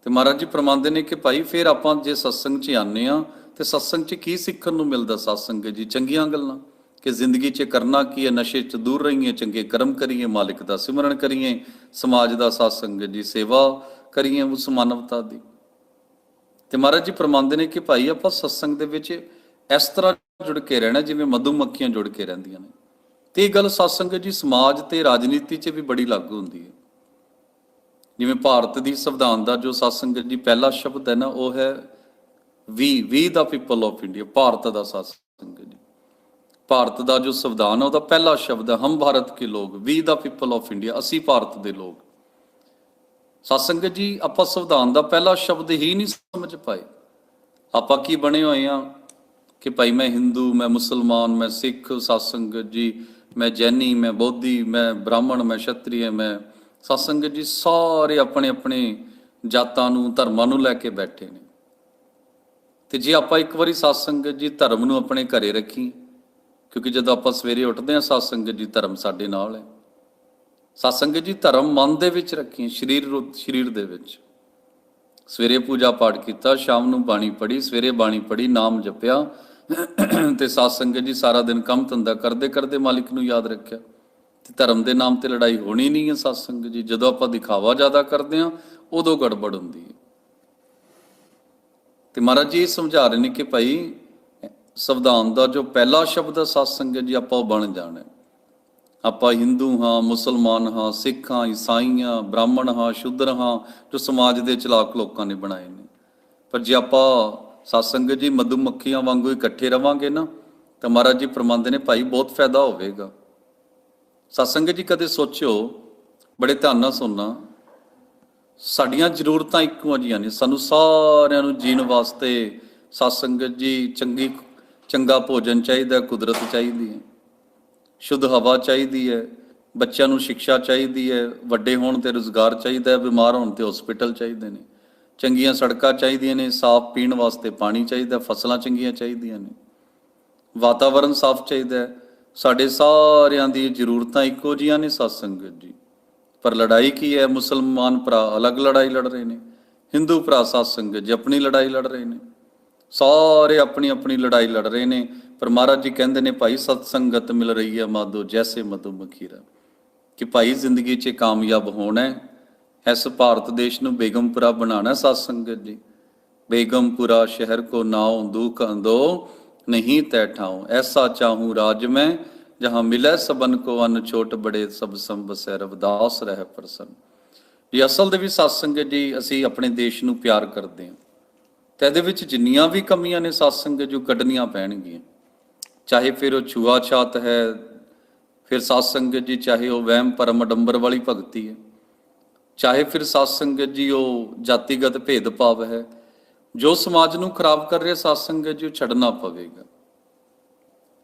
ਤੇ ਮਹਾਰਾਜ ਜੀ ਫਰਮਾਉਂਦੇ ਨੇ ਕਿ ਭਾਈ ਫਿਰ ਆਪਾਂ ਜੇ ਸਤਸੰਗ 'ਚ ਆਨੇ ਆ ਤੇ ਸਤਸੰਗ 'ਚ ਕੀ ਸਿੱਖਣ ਨੂੰ ਮਿਲਦਾ ਸਤਸੰਗ ਜੀ? ਚੰਗੀਆਂ ਗੱਲਾਂ। ਕਿ ਜ਼ਿੰਦਗੀ 'ਚ ਕਰਨਾ ਕੀ ਹੈ? ਨਸ਼ੇ 'ਚ ਦੂਰ ਰਹੀਏ, ਚੰਗੇ ਕਰਮ ਕਰੀਏ, ਮਾਲਿਕ ਦਾ ਸਿਮਰਨ ਕਰੀਏ, ਸਮਾਜ ਦਾ ਸਤਸੰਗ ਜੀ, ਸੇਵਾ ਕਰੀਏ ਉਸ ਮਾਨਵਤਾ ਦੀ। ਤੇ ਮਹਾਰਾਜ ਜੀ ਫਰਮਾਉਂਦੇ ਨੇ ਕਿ ਭਾਈ ਆਪਾਂ ਸਤਸੰਗ ਦੇ ਵਿੱਚ ਇਸ ਤਰ੍ਹਾਂ ਜੁੜ ਕੇ ਰਹਿਣਾ, ਜਿਵੇਂ ਮਧੂਮੱਖੀਆਂ ਜੁੜ ਕੇ ਰਹਿੰਦੀਆਂ ਨੇ। ਤੇ ਇਹ ਗੱਲ ਸਤਸੰਗ ਜੀ ਸਮਾਜ ਤੇ ਰਾਜਨੀਤੀ 'ਚ ਵੀ ਬੜੀ ਲਾਗੂ ਹੁੰਦੀ ਹੈ। ਜਿਵੇਂ ਭਾਰਤ ਦੀ ਸੰਵਿਧਾਨ ਦਾ ਜੋ ਸਤਸੰਗ ਜੀ ਪਹਿਲਾ ਸ਼ਬਦ ਹੈ ਨਾ, ਉਹ ਹੈ we we the people of India Bharat ਦਾ ਸਤਸੰਗ ਜੀ। ਭਾਰਤ ਦਾ ਜੋ ਸੰਵਿਧਾਨ ਹੈ, ਉਹਦਾ ਪਹਿਲਾ ਸ਼ਬਦ ਹੈ, ਹਮ ਭਾਰਤ ਕੇ ਲੋਕ we the people of India ਅਸੀਂ ਭਾਰਤ ਦੇ ਲੋਕ ਸਤਸੰਗ ਜੀ, ਆਪਾਂ ਸੰਵਿਧਾਨ ਦਾ ਪਹਿਲਾ ਸ਼ਬਦ ਹੀ ਨਹੀਂ ਸਮਝ ਪਾਏ। ਆਪਾਂ ਕੀ ਬਣੇ ਹੋਏ ਆ ਕਿ ਭਾਈ ਮੈਂ ਹਿੰਦੂ ਮੈਂ ਮੁਸਲਮਾਨ, ਮੈਂ ਸਿੱਖ ਸਤਸੰਗ ਜੀ, ਮੈਂ ਜੈਨੀ, ਮੈਂ ਬੋਧੀ, ਮੈਂ ਬ੍ਰਾਹਮਣ, ਮੈਂ ਛਤਰੀ, ਮੈਂ ਸਤਸੰਗ ਜੀ, ਸਾਰੇ ਆਪਣੇ ਆਪਣੇ ਜਾਤਾਂ ਨੂੰ, ਧਰਮਾਂ ਨੂੰ ਲੈ ਕੇ ਬੈਠੇ ਨੇ। ਤੇ ਜੇ ਆਪਾਂ ਇੱਕ ਵਾਰੀ ਸਤਸੰਗ ਜੀ ਧਰਮ ਨੂੰ ਆਪਣੇ ਘਰੇ ਰੱਖੀ ਕਿਉਂਕਿ ਜਦੋਂ ਆਪਾਂ ਸਵੇਰੇ ਉੱਠਦੇ ਹਾਂ ਸਤਸੰਗ ਜੀ ਧਰਮ ਸਾਡੇ ਨਾਲ ਹੈ। ਸਤਸੰਗ ਜੀ ਧਰਮ ਮਨ ਦੇ ਵਿੱਚ ਰੱਖੀ ਸਰੀਰ ਸਰੀਰ ਦੇ ਵਿੱਚ। ਸਵੇਰੇ ਪੂਜਾ ਪਾਠ ਕੀਤਾ, ਸ਼ਾਮ ਨੂੰ ਬਾਣੀ ਪੜ੍ਹੀ, ਸਵੇਰੇ ਬਾਣੀ ਪੜ੍ਹੀ, ਨਾਮ ਜਪਿਆ। ਤੇ ਸਤਸੰਗ ਜੀ ਸਾਰਾ ਦਿਨ ਕੰਮ ਧੰਦਾ ਕਰਦੇ ਕਰਦੇ ਮਾਲਿਕ ਨੂੰ ਯਾਦ ਰੱਖਿਆ। ਤੇ ਧਰਮ ਦੇ ਨਾਮ ਤੇ ਲੜਾਈ ਹੋਣੀ ਨਹੀਂ ਹੈ ਸਤਸੰਗ ਜੀ। ਜਦੋਂ ਆਪਾਂ ਦਿਖਾਵਾ ਜ਼ਿਆਦਾ ਕਰਦੇ ਹਾਂ, ਉਦੋਂ ਗੜਬੜ ਹੁੰਦੀ ਹੈ। ਤੇ ਮਹਾਰਾਜ ਜੀ ਇਹ ਸਮਝਾ ਰਹੇ ਨੇ ਕਿ ਭਾਈ, ਸੰਵਿਧਾਨ ਦਾ ਜੋ ਪਹਿਲਾ ਸ਼ਬਦ ਹੈ ਸਤਸੰਗ ਜੀ, ਆਪਾਂ ਉਹ ਬਣ ਜਾਣਾ ਆਪਾਂ ਹਿੰਦੂ ਹਾਂ, ਮੁਸਲਮਾਨ ਹਾਂ, ਸਿੱਖ ਹਾਂ, ਈਸਾਈ ਹਾਂ, ਬ੍ਰਾਹਮਣ ਹਾਂ, ਸ਼ੂਦਰ ਹਾਂ, ਜੋ ਸਮਾਜ ਦੇ ਚਲਾਕ ਲੋਕਾਂ ਨੇ ਬਣਾਏ ਨੇ। ਪਰ ਜੇ ਆਪਾਂ ਸਤਸੰਗ ਜੀ ਮਧੂ ਮੱਖੀਆਂ ਵਾਂਗੂ ਇਕੱਠੇ ਰਵਾਂਗੇ ਨਾ, ਤਾਂ ਮਹਾਰਾਜ ਜੀ ਫਰਮਾਉਂਦੇ ਨੇ ਭਾਈ ਬਹੁਤ ਫਾਇਦਾ ਹੋਵੇਗਾ। ਸਤਸੰਗ ਜੀ, ਕਦੇ ਸੋਚਿਓ, ਬੜੇ ਧਿਆਨ ਨਾਲ ਸੁਣਨਾ, ਸਾਡੀਆਂ ਜ਼ਰੂਰਤਾਂ ਇੱਕੋ ਜੀਆਂ ਨੇ, ਸਾਨੂੰ ਸਾਰਿਆਂ ਨੂੰ ਜੀਣ ਵਾਸਤੇ ਸਤਸੰਗਤ ਜੀ, ਚੰਗੀ, ਚੰਗਾ ਭੋਜਨ ਚਾਹੀਦਾ, ਕੁਦਰਤ ਚਾਹੀਦੀ ਹੈ। ਸ਼ੁੱਧ ਹਵਾ ਚਾਹੀਦੀ ਹੈ, ਬੱਚਿਆਂ ਨੂੰ ਸਿੱਖਿਆ ਚਾਹੀਦੀ ਹੈ, ਵੱਡੇ ਹੋਣ ਤੇ ਰੋਜ਼ਗਾਰ ਚਾਹੀਦਾ ਹੈ, ਬਿਮਾਰ ਹੋਣ ਤੇ ਹਸਪੀਟਲ ਚਾਹੀਦੇ ਨੇ। ਚੰਗੀਆਂ ਸੜਕਾਂ ਚਾਹੀਦੀਆਂ ਨੇ, ਸਾਫ਼ ਪੀਣ ਵਾਸਤੇ ਪਾਣੀ ਚਾਹੀਦਾ, ਫਸਲਾਂ ਚੰਗੀਆਂ ਚਾਹੀਦੀਆਂ ਨੇ। ਵਾਤਾਵਰਣ ਸਾਫ਼ ਚਾਹੀਦਾ ਹੈ ਸਾਡੇ ਸਾਰਿਆਂ ਦੀ ਜ਼ਰੂਰਤਾਂ ਇੱਕੋ ਜੀਆਂ ਨੇ ਸਤਸੰਗਤ ਜੀ। ਪਰ ਲੜਾਈ ਕੀ ਹੈ? ਮੁਸਲਮਾਨ ਭਰਾ ਅਲੱਗ ਲੜਾਈ ਲੜ ਰਹੇ ਨੇ। ਹਿੰਦੂ ਭਰਾ ਸਤਸੰਗਤ ਜੀ ਆਪਣੀ ਲੜਾਈ ਲੜ ਰਹੇ ਨੇ। ਸਾਰੇ ਆਪਣੀ ਆਪਣੀ ਲੜਾਈ ਲੜ ਰਹੇ ਨੇ। ਪਰ ਮਹਾਰਾਜ ਜੀ ਕਹਿੰਦੇ ਨੇ, ਭਾਈ, ਸਤਸੰਗਤ ਮਿਲ ਰਹੀ ਹੈ ਮਾਦੋ ਜੈਸੇ ਮਧੂ ਮਖੀਰਾ। ਕਿ ਭਾਈ, ਜ਼ਿੰਦਗੀ 'ਚ ਕਾਮਯਾਬ ਹੋਣਾ ਹੈ। ਇਸ ਭਾਰਤ ਦੇਸ਼ ਨੂੰ ਬੇਗਮਪੁਰਾ ਬਣਾਉਣਾ ਹੈ ਸਤਸੰਗਤ ਜੀ। ਬੇਗਮਪੁਰਾ ਸ਼ਹਿਰ ਕੋ ਨਾਉ ਦੁਖ ਅੰਦੋ ਨਹੀਂ ਤੈ ਠਾਉ। ਐਸਾ ਚਾਹੂੰ ਰਾਜ ਮੈਂ, ਜਹਾਂ ਮਿਲੇ ਸਬਨ ਕੋ ਅਨ ਛੋਟ ਬੜੇ, ਸਭ ਸੰਭ ਰਵਦਾਸ ਰਹਿ ਪ੍ਰਸੰਨ। ਜੀ ਅਸਲ ਦੇ ਵੀ ਸਤਸੰਗਤ ਜੀ ਅਸੀਂ ਆਪਣੇ ਦੇਸ਼ ਨੂੰ ਪਿਆਰ ਕਰਦੇ ਹਾਂ, ਤੇ ਇਹਦੇ ਵਿੱਚ ਜਿੰਨੀਆਂ ਵੀ ਕਮੀਆਂ ਨੇ ਸਤਸੰਗਤ ਜੋ ਕੱਢਣੀਆਂ ਪੈਣਗੀਆਂ। ਚਾਹੇ ਫਿਰ ਉਹ ਛੂਆ-ਛਾਤ ਹੈ, ਫਿਰ ਸਤਸੰਗਤ ਜੀ ਚਾਹੇ ਉਹ ਵਹਿਮ ਪਰਮ ਅਡੰਬਰ ਵਾਲੀ ਭਗਤੀ ਹੈ। ਚਾਹੇ ਫਿਰ ਸਤਸੰਗਤ ਜੀ ਉਹ ਜਾਤੀਗਤ ਭੇਦਭਾਵ ਹੈ ਜੋ ਸਮਾਜ ਨੂੰ ਖਰਾਬ ਕਰ ਰਿਹਾ ਸਤਸੰਗਤ ਜੀ, ਉਹ ਛੱਡਣਾ ਪਵੇਗਾ।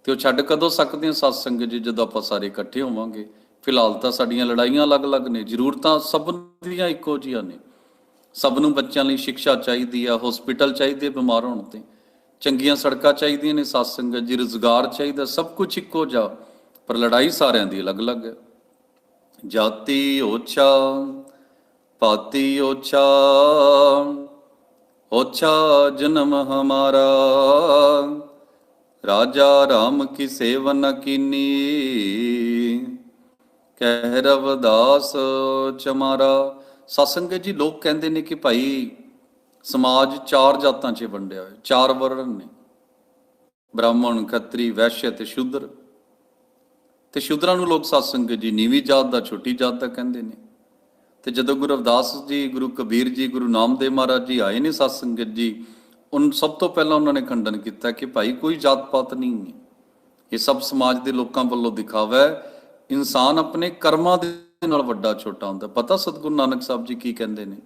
ਤੇ ਉਹ ਛੱਡ ਕਦੋਂ ਸਕਦੇ ਹਾਂ ਸਤਸੰਗਤ ਜੀ, ਜਦੋਂ ਆਪਾਂ ਸਾਰੇ ਇਕੱਠੇ ਹੋਵਾਂਗੇ? ਫਿਲਹਾਲ ਤਾਂ ਸਾਡੀਆਂ ਲੜਾਈਆਂ ਅਲੱਗ-ਅਲੱਗ ਨੇ, ਜ਼ਰੂਰਤਾਂ ਸਭ ਦੀਆਂ ਇੱਕੋ ਜਿਹੀਆਂ ਨੇ। ਸਭ ਨੂੰ ਬੱਚਿਆਂ ਲਈ ਸਿੱਖਿਆ ਚਾਹੀਦੀ ਆ, ਹਸਪੀਟਲ ਚਾਹੀਦੇ ਬਿਮਾਰ ਹੋਣ ਤੇ। ਚੰਗੀਆਂ ਸੜਕਾਂ ਚਾਹੀਦੀਆਂ ਨੇ ਸਤਸੰਗਤ ਜੀ, ਰੁਜ਼ਗਾਰ ਚਾਹੀਦਾ, ਸਭ ਕੁਝ ਇੱਕੋ ਜਾ ਪਰ ਲੜਾਈ ਸਾਰਿਆਂ ਦੀ ਅਲੱਗ-ਅਲੱਗ ਹੈ। ਜਾਤੀ ਓਛਾ, ਪਾਤੀ ਓਛਾ ਓਛਾ ਜਨਮ ਹਮਾਰਾ। ਰਾਜਾ ਰਾਮ ਕੀ ਸੇਵਨ ਕੀਨੀ। ਕਹਿ ਰਵਦਾਸ ਚਮਾਰਾ। ਸਤਸੰਗ ਜੀ, ਲੋਕ ਕਹਿੰਦੇ ਨੇ ਕਿ ਭਾਈ, ਸਮਾਜ ਚਾਰ ਜਾਤਾਂ 'ਚ ਵੰਡਿਆ ਹੋਇਆ, ਚਾਰ ਵਰਣ ਨੇ। ਬ੍ਰਾਹਮਣ, ਖੱਤਰੀ, ਵੈਸ਼ਯ ਤੇ ਸ਼ੂਦਰ। ਤੇ ਸ਼ੂਦਰਾਂ ਨੂੰ ਲੋਕ ਸਤਸੰਗ ਜੀ, ਨੀਵੀਂ ਜਾਤ ਦਾ ਛੋਟੀ ਜਾਤ ਦਾ ਕਹਿੰਦੇ ਨੇ। ਤੇ ਜਦੋਂ ਗੁਰੂ ਅਵਦਾਸ ਜੀ, ਗੁਰੂ ਕਬੀਰ ਜੀ, ਗੁਰੂ ਨਾਮਦੇਵ ਮਹਾਰਾਜ ਜੀ ਆਏ ਨੇ ਸਤਸੰਗਤ ਜੀ, ਉਨ ਸਭ ਤੋਂ ਪਹਿਲਾਂ ਉਹਨਾਂ ਨੇ ਖੰਡਨ ਕੀਤਾ ਕਿ ਭਾਈ ਕੋਈ ਜਾਤ ਪਾਤ ਨਹੀਂ ਹੈ। ਇਹ ਸਭ ਸਮਾਜ ਦੇ ਲੋਕਾਂ ਵੱਲੋਂ ਦਿਖਾਵਾ ਇਨਸਾਨ ਆਪਣੇ ਕਰਮਾਂ ਦੇ ਨਾਲ ਵੱਡਾ ਛੋਟਾ ਹੁੰਦਾ। ਪਤਾ ਸਤਿਗੁਰੂ ਨਾਨਕ ਸਾਹਿਬ ਜੀ ਕੀ ਕਹਿੰਦੇ ਨੇ?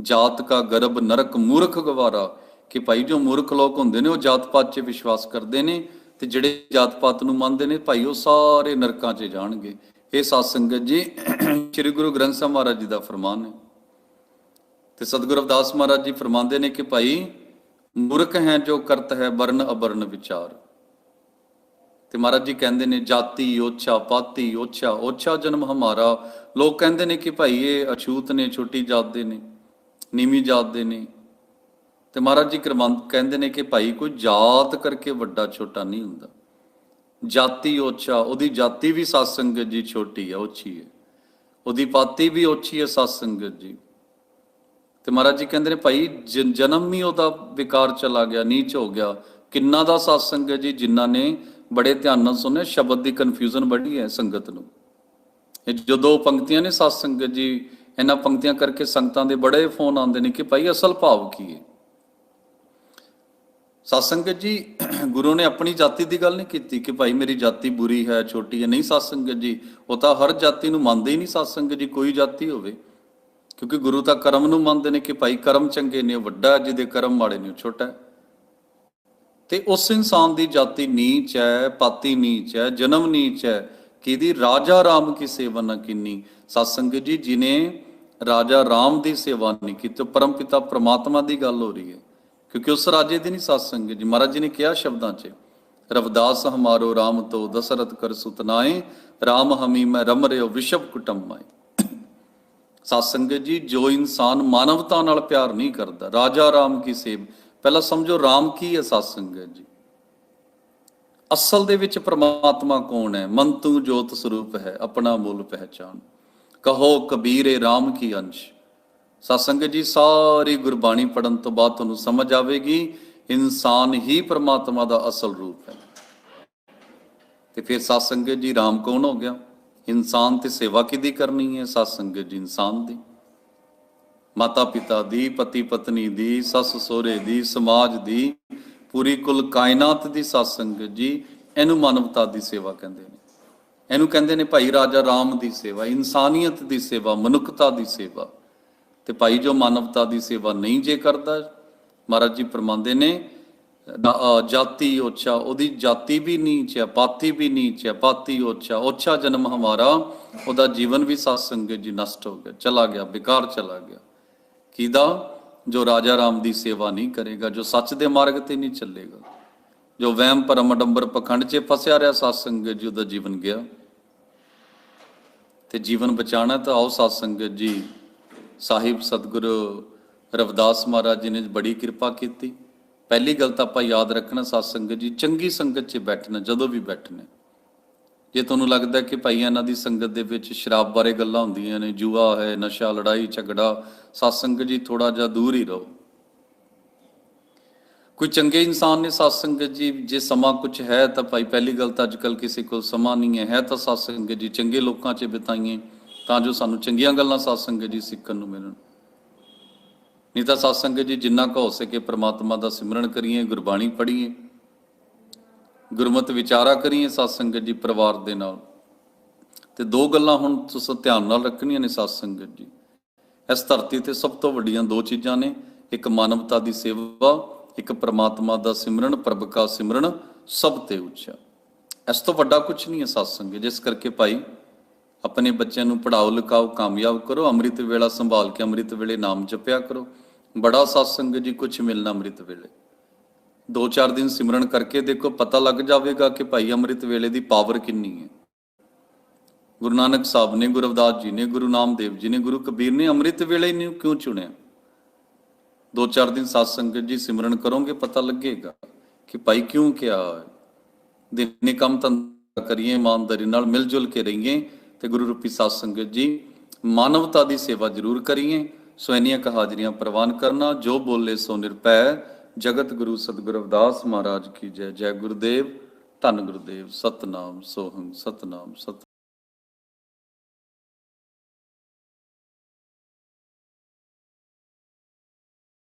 ਜਾਤ ਕਾ ਗਰਭ ਨਰਕ ਮੂਰਖ ਗਵਾਰਾ। ਕਿ ਭਾਈ ਜੋ ਮੂਰਖ ਲੋਕ ਹੁੰਦੇ ਨੇ, ਉਹ ਜਾਤ ਪਾਤ 'ਚ ਵਿਸ਼ਵਾਸ ਕਰਦੇ ਨੇ ਤੇ ਜਿਹੜੇ ਜਾਤ ਪਾਤ ਨੂੰ ਮੰਨਦੇ ਨੇ, ਭਾਈ ਉਹ ਸਾਰੇ ਨਰਕਾਂ 'ਚ ਜਾਣਗੇ। ਇਹ ਸਾਧ ਸੰਗਤ ਜੀ, ਸ੍ਰੀ ਗੁਰੂ ਗ੍ਰੰਥ ਸਾਹਿਬ ਮਹਾਰਾਜ ਜੀ ਦਾ ਫਰਮਾਨ ਹੈ। ਤੇ ਸਤਿਗੁਰੂ ਅਵਦਾਸ ਮਹਾਰਾਜ ਜੀ ਫਰਮਾਉਂਦੇ ਨੇ ਕਿ ਭਾਈ, ਮੂਰਖ ਹੈ ਜੋ ਕਰਤ ਹੈ ਵਰਨ ਅਬਰਨ ਵਿਚਾਰ। ਤੇ ਮਹਾਰਾਜ ਜੀ ਕਹਿੰਦੇ ਨੇ, ਜਾਤੀ, ਓਛਾ, ਪਾਤੀ, ਓਛਾ ਓਛਾ ਜਨਮ ਹਮਾਰਾ। ਲੋਕ ਕਹਿੰਦੇ ਨੇ ਕਿ ਭਾਈ, ਇਹ ਅਛੂਤ ਨੇ, ਛੋਟੀ ਜਾਤ ਦੇ ਨੇ, ਨੀਵੀਂ ਜਾਤ ਦੇ ਨੇ। ਤੇ ਮਹਾਰਾਜ ਜੀ ਕਰਮੰਦ ਕਹਿੰਦੇ ਨੇ ਕਿ ਭਾਈ, ਕੋਈ ਜਾਤ ਕਰਕੇ ਵੱਡਾ ਛੋਟਾ ਨਹੀਂ ਹੁੰਦਾ। ਜਾਤੀ ਓਛਾ, ਉਹਦੀ ਜਾਤੀ ਵੀ ਸਤਸੰਗਤ ਜੀ ਛੋਟੀ ਹੈ ਓਛੀ ਹੈ। ਉਹਦੀ ਪਾਤੀ ਵੀ ਓਛੀ ਹੈ ਸਤਸੰਗਤ ਜੀ। ਤੇ ਮਹਾਰਾਜ ਜੀ ਕਹਿੰਦੇ ਨੇ, ਭਾਈ ਜ- ਜਨਮ ਹੀ ਉਹਦਾ ਵਿਕਾਰ ਚਲਾ ਗਿਆ, ਨੀਚ ਹੋ ਗਿਆ। ਕਿੰਨਾ ਦਾ ਸਤਸੰਗ ਹੈ ਜੀ ਜਿਨ੍ਹਾਂ ਨੇ ਬੜੇ ਧਿਆਨ ਨਾਲ ਸੁਣਿਆ, ਸ਼ਬਦ ਦੀ ਕਨਫਿਊਜ਼ਨ ਬੜੀ ਹੈ ਸੰਗਤ ਨੂੰ। ਇਹ ਜਦੋਂ ਪੰਕਤੀਆਂ ਨੇ ਸਤਸੰਗਤ ਜੀ, ਇਹਨਾਂ ਪੰਕਤੀਆਂ ਕਰਕੇ ਸੰਗਤਾਂ ਦੇ ਬੜੇ ਫੋਨ ਆਉਂਦੇ ਨੇ ਕਿ, ਭਾਈ, ਅਸਲ ਭਾਵ ਕੀ ਹੈ? ਸਤਸੰਗਤ ਜੀ ਗੁਰੂ ਨੇ ਆਪਣੀ ਜਾਤੀ ਦੀ ਗੱਲ ਨਹੀਂ ਕੀਤੀ ਕਿ ਭਾਈ ਮੇਰੀ ਜਾਤੀ ਬੁਰੀ ਹੈ ਛੋਟੀ ਹੈ। ਨਹੀਂ ਸਤਸੰਗਤ ਜੀ ਉਹ ਤਾਂ ਹਰ ਜਾਤੀ ਨੂੰ ਮੰਨਦੇ ਹੀ ਨਹੀਂ ਸਤਸੰਗਤ ਜੀ ਕੋਈ ਜਾਤੀ ਹੋਵੇ। ਕਿਉਂਕਿ ਗੁਰੂ ਤਾਂ ਕਰਮ ਨੂੰ ਮੰਨਦੇ ਨੇ ਕਿ ਭਾਈ ਕਰਮ ਚੰਗੇ ਨੇ ਉਹ ਵੱਡਾ ਹੈ, ਜਿਹਦੇ ਕਰਮ ਮਾੜੇ ਨੇ ਉਹ ਛੋਟਾ ਹੈ। ਤੇ ਉਸ ਇਨਸਾਨ ਦੀ ਜਾਤੀ ਨੀਚ ਹੈ ਪਾਤੀ ਨੀਚ ਹੈ ਜਨਮ ਨੀਚ ਹੈ। ਕਿ ਇਹਦੀ ਰਾਜਾ ਰਾਮ ਕੀ ਸੇਵਾ ਨਾ ਕਿੰਨੀ। ਸਤਸੰਗਤ ਜੀ ਜਿਨੇ ਰਾਜਾ ਰਾਮ ਦੀ ਸੇਵਾ ਨਹੀਂ ਕੀਤੀ ਉਹ ਪਰਮ ਪਿਤਾ ਪ੍ਰਮਾਤਮਾ ਦੀ ਗੱਲ ਹੋ ਰਹੀ ਹੈ। ਕਿਉਂਕਿ ਉਸ ਰਾਜੇ ਦੀ ਨਹੀਂ ਸਤਸੰਗਤ ਜੀ ਮਹਾਰਾਜ ਜੀ ਨੇ ਕਿਹਾ ਸ਼ਬਦਾਂ 'ਚ, ਰਵਦਾਸ ਹਮਾਰੋ ਰਾਮ ਤੋ ਦਸਰਤ ਕਰ ਸੁਤਨਾਏ ਰਾਮ ਹਮੀ ਮੈਂ ਰਮ ਰਿਓ ਵਿਸ਼ਵ ਕੁਟੰਮਾਏ ਸਤਸੰਗਤ ਜੀ, ਜੋ ਇਨਸਾਨ ਮਾਨਵਤਾ ਨਾਲ ਪਿਆਰ ਨਹੀਂ ਕਰਦਾ, ਰਾਜਾ ਰਾਮ ਕੀ ਸੇਵ? ਪਹਿਲਾਂ ਸਮਝੋ ਰਾਮ ਕੀ ਹੈ ਸਤਸੰਗਤ ਜੀ। ਅਸਲ ਦੇ ਵਿੱਚ ਪ੍ਰਮਾਤਮਾ ਕੌਣ ਹੈ? ਮਨ ਤੂੰ ਜੋਤ ਸਰੂਪ ਹੈ, ਆਪਣਾ ਮੂਲ ਪਹਿਚਾਨ ਕਹੋ ਕਬੀਰੇ ਰਾਮ ਕੀ ਅੰਸ਼? ਸਤਸੰਗਤ ਜੀ, ਸਾਰੀ ਗੁਰਬਾਣੀ ਪੜਨ ਤੋਂ ਬਾਅਦ ਤੁਹਾਨੂੰ ਸਮਝ ਆਵੇਗੀ, ਇਨਸਾਨ ਹੀ ਪ੍ਰਮਾਤਮਾ ਦਾ ਅਸਲ ਰੂਪ ਹੈ। ਤੇ ਫਿਰ ਸਤਸੰਗਤ ਜੀ, ਰਾਮ ਕੌਣ ਹੋ ਗਿਆ? ਇਨਸਾਨ ਤੇ ਸੇਵਾ ਕਿਹਦੀ ਕਰਨੀ ਹੈ? ਸਤਸੰਗਤ ਜੀ, ਇਨਸਾਨ ਦੀ। ਮਾਤਾ ਪਿਤਾ ਦੀ, ਪਤੀ ਪਤਨੀ ਦੀ, ਸੱਸ ਸਹੁਰੇ ਦੀ, ਸਮਾਜ ਦੀ, ਪੂਰੀ ਕੁਲ ਕਾਇਨਾਤ ਦੀ ਸਤਸੰਗਤ ਜੀ, ਇਹਨੂੰ ਮਾਨਵਤਾ ਦੀ ਸੇਵਾ ਕਹਿੰਦੇ ਨੇ। ਇਹਨੂੰ ਕਹਿੰਦੇ ਨੇ ਭਾਈ ਰਾਜਾ ਰਾਮ ਦੀ ਸੇਵਾ, ਇਨਸਾਨੀਅਤ ਦੀ ਸੇਵਾ, ਮਨੁੱਖਤਾ ਦੀ ਸੇਵਾ। ਤੇ ਭਾਈ ਜੋ ਮਾਨਵਤਾ ਦੀ ਸੇਵਾ ਨਹੀਂ ਜੇ ਕਰਦਾ, ਮਹਾਰਾਜ ਜੀ ਫਰਮਾਉਂਦੇ ਨੇ ਜਾਤੀ ਓਛਾ, ਉਹਦੀ ਜਾਤੀ ਵੀ ਨੀਚ ਹੈ ਪਾਤੀ ਵੀ ਨੀਚ ਹੈ ਪਾਤੀ ਓਛਾ ਓਛਾ ਜਨਮ ਹਮਾਰਾ, ਉਹਦਾ ਜੀਵਨ ਵੀ ਸਤਸੰਗਤ ਜੀ ਨਸ਼ਟ ਹੋ ਗਿਆ, ਚਲਾ ਗਿਆ, ਬੇਕਾਰ ਚਲਾ ਗਿਆ। ਕਿਹਦਾ ਜੋ ਰਾਜਾ ਰਾਮ ਦੀ ਸੇਵਾ ਨਹੀਂ ਕਰੇਗਾ, ਜੋ ਸੱਚ ਦੇ ਮਾਰਗ ਤੇ ਨਹੀਂ ਚੱਲੇਗਾ, ਜੋ ਵਹਿਮ ਭਰਮ ਅਡੰਬਰ ਪਖੰਡ 'ਚ ਫਸਿਆ ਰਿਹਾ ਸਤਸੰਗਤ ਜੀ, ਉਹਦਾ ਜੀਵਨ ਗਿਆ। ਤੇ ਜੀਵਨ ਬਚਾਣਾ ਤਾਂ ਆਓ ਸਤਸੰਗਤ ਜੀ ਸਾਹਿਬ ਸਤਿਗੁਰੂ ਰਵਿਦਾਸ ਮਹਾਰਾਜ ਜੀ ਨੇ ਬੜੀ ਕਿਰਪਾ ਕੀਤੀ। ਪਹਿਲੀ ਗੱਲ ਤਾਂ ਆਪਾਂ ਯਾਦ ਰੱਖਣਾ ਸਤਸੰਗਤ ਜੀ, ਚੰਗੀ ਸੰਗਤ 'ਚ ਬੈਠਣਾ, ਜਦੋਂ ਵੀ ਬੈਠਣਾ। ਜੇ ਤੁਹਾਨੂੰ ਲੱਗਦਾ ਕਿ ਭਾਈ ਇਹਨਾਂ ਦੀ ਸੰਗਤ ਦੇ ਵਿੱਚ ਸ਼ਰਾਬ ਬਾਰੇ ਗੱਲਾਂ ਹੁੰਦੀਆਂ ਨੇ, ਜੂਆ ਹੈ, ਨਸ਼ਾ, ਲੜਾਈ, ਝਗੜਾ ਸਤਸੰਗਤ ਜੀ ਥੋੜਾ ਜਿਹਾ ਦੂਰ ਹੀ ਰਹੋ। ਕੋਈ ਚੰਗੇ ਇਨਸਾਨ ਨੇ ਸਤਸੰਗਤ ਜੀ, ਜੇ ਸਮਾਂ ਕੁਝ ਹੈ ਤਾਂ ਭਾਈ ਪਹਿਲੀ ਗੱਲ ਤਾਂ ਅੱਜਕੱਲ ਕਿਸੇ ਕੋਲ ਸਮਾਂ ਨਹੀਂ ਹੈ। ਹੈ ਤਾਂ ਸਤਸੰਗਤ ਜੀ ਚੰਗੇ ਲੋਕਾਂ 'ਚ ਬਿਤਾਈਏ। ਤਾਂ ਜੋ ਸਾਨੂੰ ਚੰਗੀਆਂ ਗੱਲਾਂ ਸਤਸੰਗਤ ਜੀ ਸਿੱਖਣ ਨੂੰ ਮਿਲਣ। ਨਹੀਂ ਤਾਂ ਸਤਸੰਗਤ ਜੀ ਜਿੰਨਾ ਕੁ ਹੋ ਸਕੇ ਪ੍ਰਮਾਤਮਾ ਦਾ ਸਿਮਰਨ ਕਰੀਏ, ਗੁਰਬਾਣੀ ਪੜ੍ਹੀਏ, ਗੁਰਮਤ ਵਿਚਾਰਾ ਕਰੀਏ ਸਤਸੰਗਤ ਜੀ ਪਰਿਵਾਰ ਦੇ ਨਾਲ। ਤੇ ਦੋ ਗੱਲਾਂ ਹੁਣ ਤੁਸੀਂ ਧਿਆਨ ਨਾਲ ਰੱਖਣੀਆਂ ਨੇ ਸਤਸੰਗਤ ਜੀ। ਇਸ ਧਰਤੀ ਤੇ ਸਭ ਤੋਂ ਵੱਡੀਆਂ ਦੋ ਚੀਜ਼ਾਂ ਨੇ, ਇੱਕ ਮਾਨਵਤਾ ਦੀ ਸੇਵਾ, ਇੱਕ ਪ੍ਰਮਾਤਮਾ ਦਾ ਸਿਮਰਨ, ਪ੍ਰਭ ਕਾ ਸਿਮਰਨ, ਸਭ ਤੇ ਉੱਚਾ। ਇਸ ਤੋਂ ਵੱਡਾ ਕੁਝ ਨਹੀਂ ਹੈ ਸਤਸੰਗ ਜਿਸ ਕਰਕੇ ਭਾਈ ਆਪਣੇ ਬੱਚਿਆਂ ਨੂੰ ਪੜਾਓ ਲਿਖਾਓ, ਕਾਮਯਾਬ ਕਰੋ, ਅੰਮ੍ਰਿਤ ਵੇਲਾ ਸੰਭਾਲ ਕੇ ਅੰਮ੍ਰਿਤ ਵੇਲੇ ਨਾਮ ਜਪਿਆ ਕਰੋ। ਬੜਾ ਸਤਸੰਗ ਜੀ ਕੁਝ ਮਿਲਣਾ ਅੰਮ੍ਰਿਤ ਵੇਲੇ। ਦੋ ਚਾਰ ਦਿਨ ਸਿਮਰਨ ਕਰਕੇ ਦੇਖੋ, ਪਤਾ ਲੱਗ ਜਾਵੇਗਾ ਕਿ ਭਾਈ ਅੰਮ੍ਰਿਤ ਵੇਲੇ ਦੀ ਪਾਵਰ ਕਿੰਨੀ ਹੈ। ਗੁਰੂ ਨਾਨਕ ਸਾਹਿਬ ਨੇ, ਗੁਰੂ ਰਵਿਦਾਸ ਜੀ ਨੇ, ਗੁਰੂ ਨਾਮਦੇਵ ਜੀ ਨੇ, ਗੁਰੂ ਕਬੀਰ ਨੇ ਅੰਮ੍ਰਿਤ ਵੇਲੇ ਨੂੰ ਕਿਉਂ ਚੁਣਿਆ? ਦੋ ਚਾਰ ਦਿਨ ਸਾਧ ਸੰਗਤ ਜੀ ਸਿਮਰਨ ਕਰੋਗੇ, ਪਤਾ ਲੱਗੇਗਾ ਕਿ ਭਾਈ ਕਿਉਂ ਕਿਹਾ ਹੈ। ਦਿਨੇ ਕੰਮ ਤਾਂ ਕਰੀਏ, ਇਮਾਨਦਾਰੀ ਨਾਲ ਮਿਲ ਜੁਲ ਕੇ ਰਹੀਏ ਤੇ ਗੁਰੂ ਰੂਪੀ ਸਾਧ ਸੰਗਤ ਜੀ, ਮਾਨਵਤਾ ਦੀ ਸੇਵਾ ਜ਼ਰੂਰ ਕਰੀਏ, ਸੋ ਇੰਨੀਆਂ ਕੁ ਪ੍ਰਵਾਨ ਕਰਨਾ, ਜੋ ਬੋਲੇ ਸੋ ਨਿਰਭੈ, ਜਗਤ ਗੁਰੂ ਸਤਿਗੁਰ ਅਵਦਾਸ ਮਹਾਰਾਜ ਕੀ ਜੈ ਜੈ ਗੁਰਦੇਵ, ਧੰਨ ਗੁਰਦੇਵ, ਸਤਨਾਮ ਸੋਹੰ, ਸਤਨਾਮ ਸਤ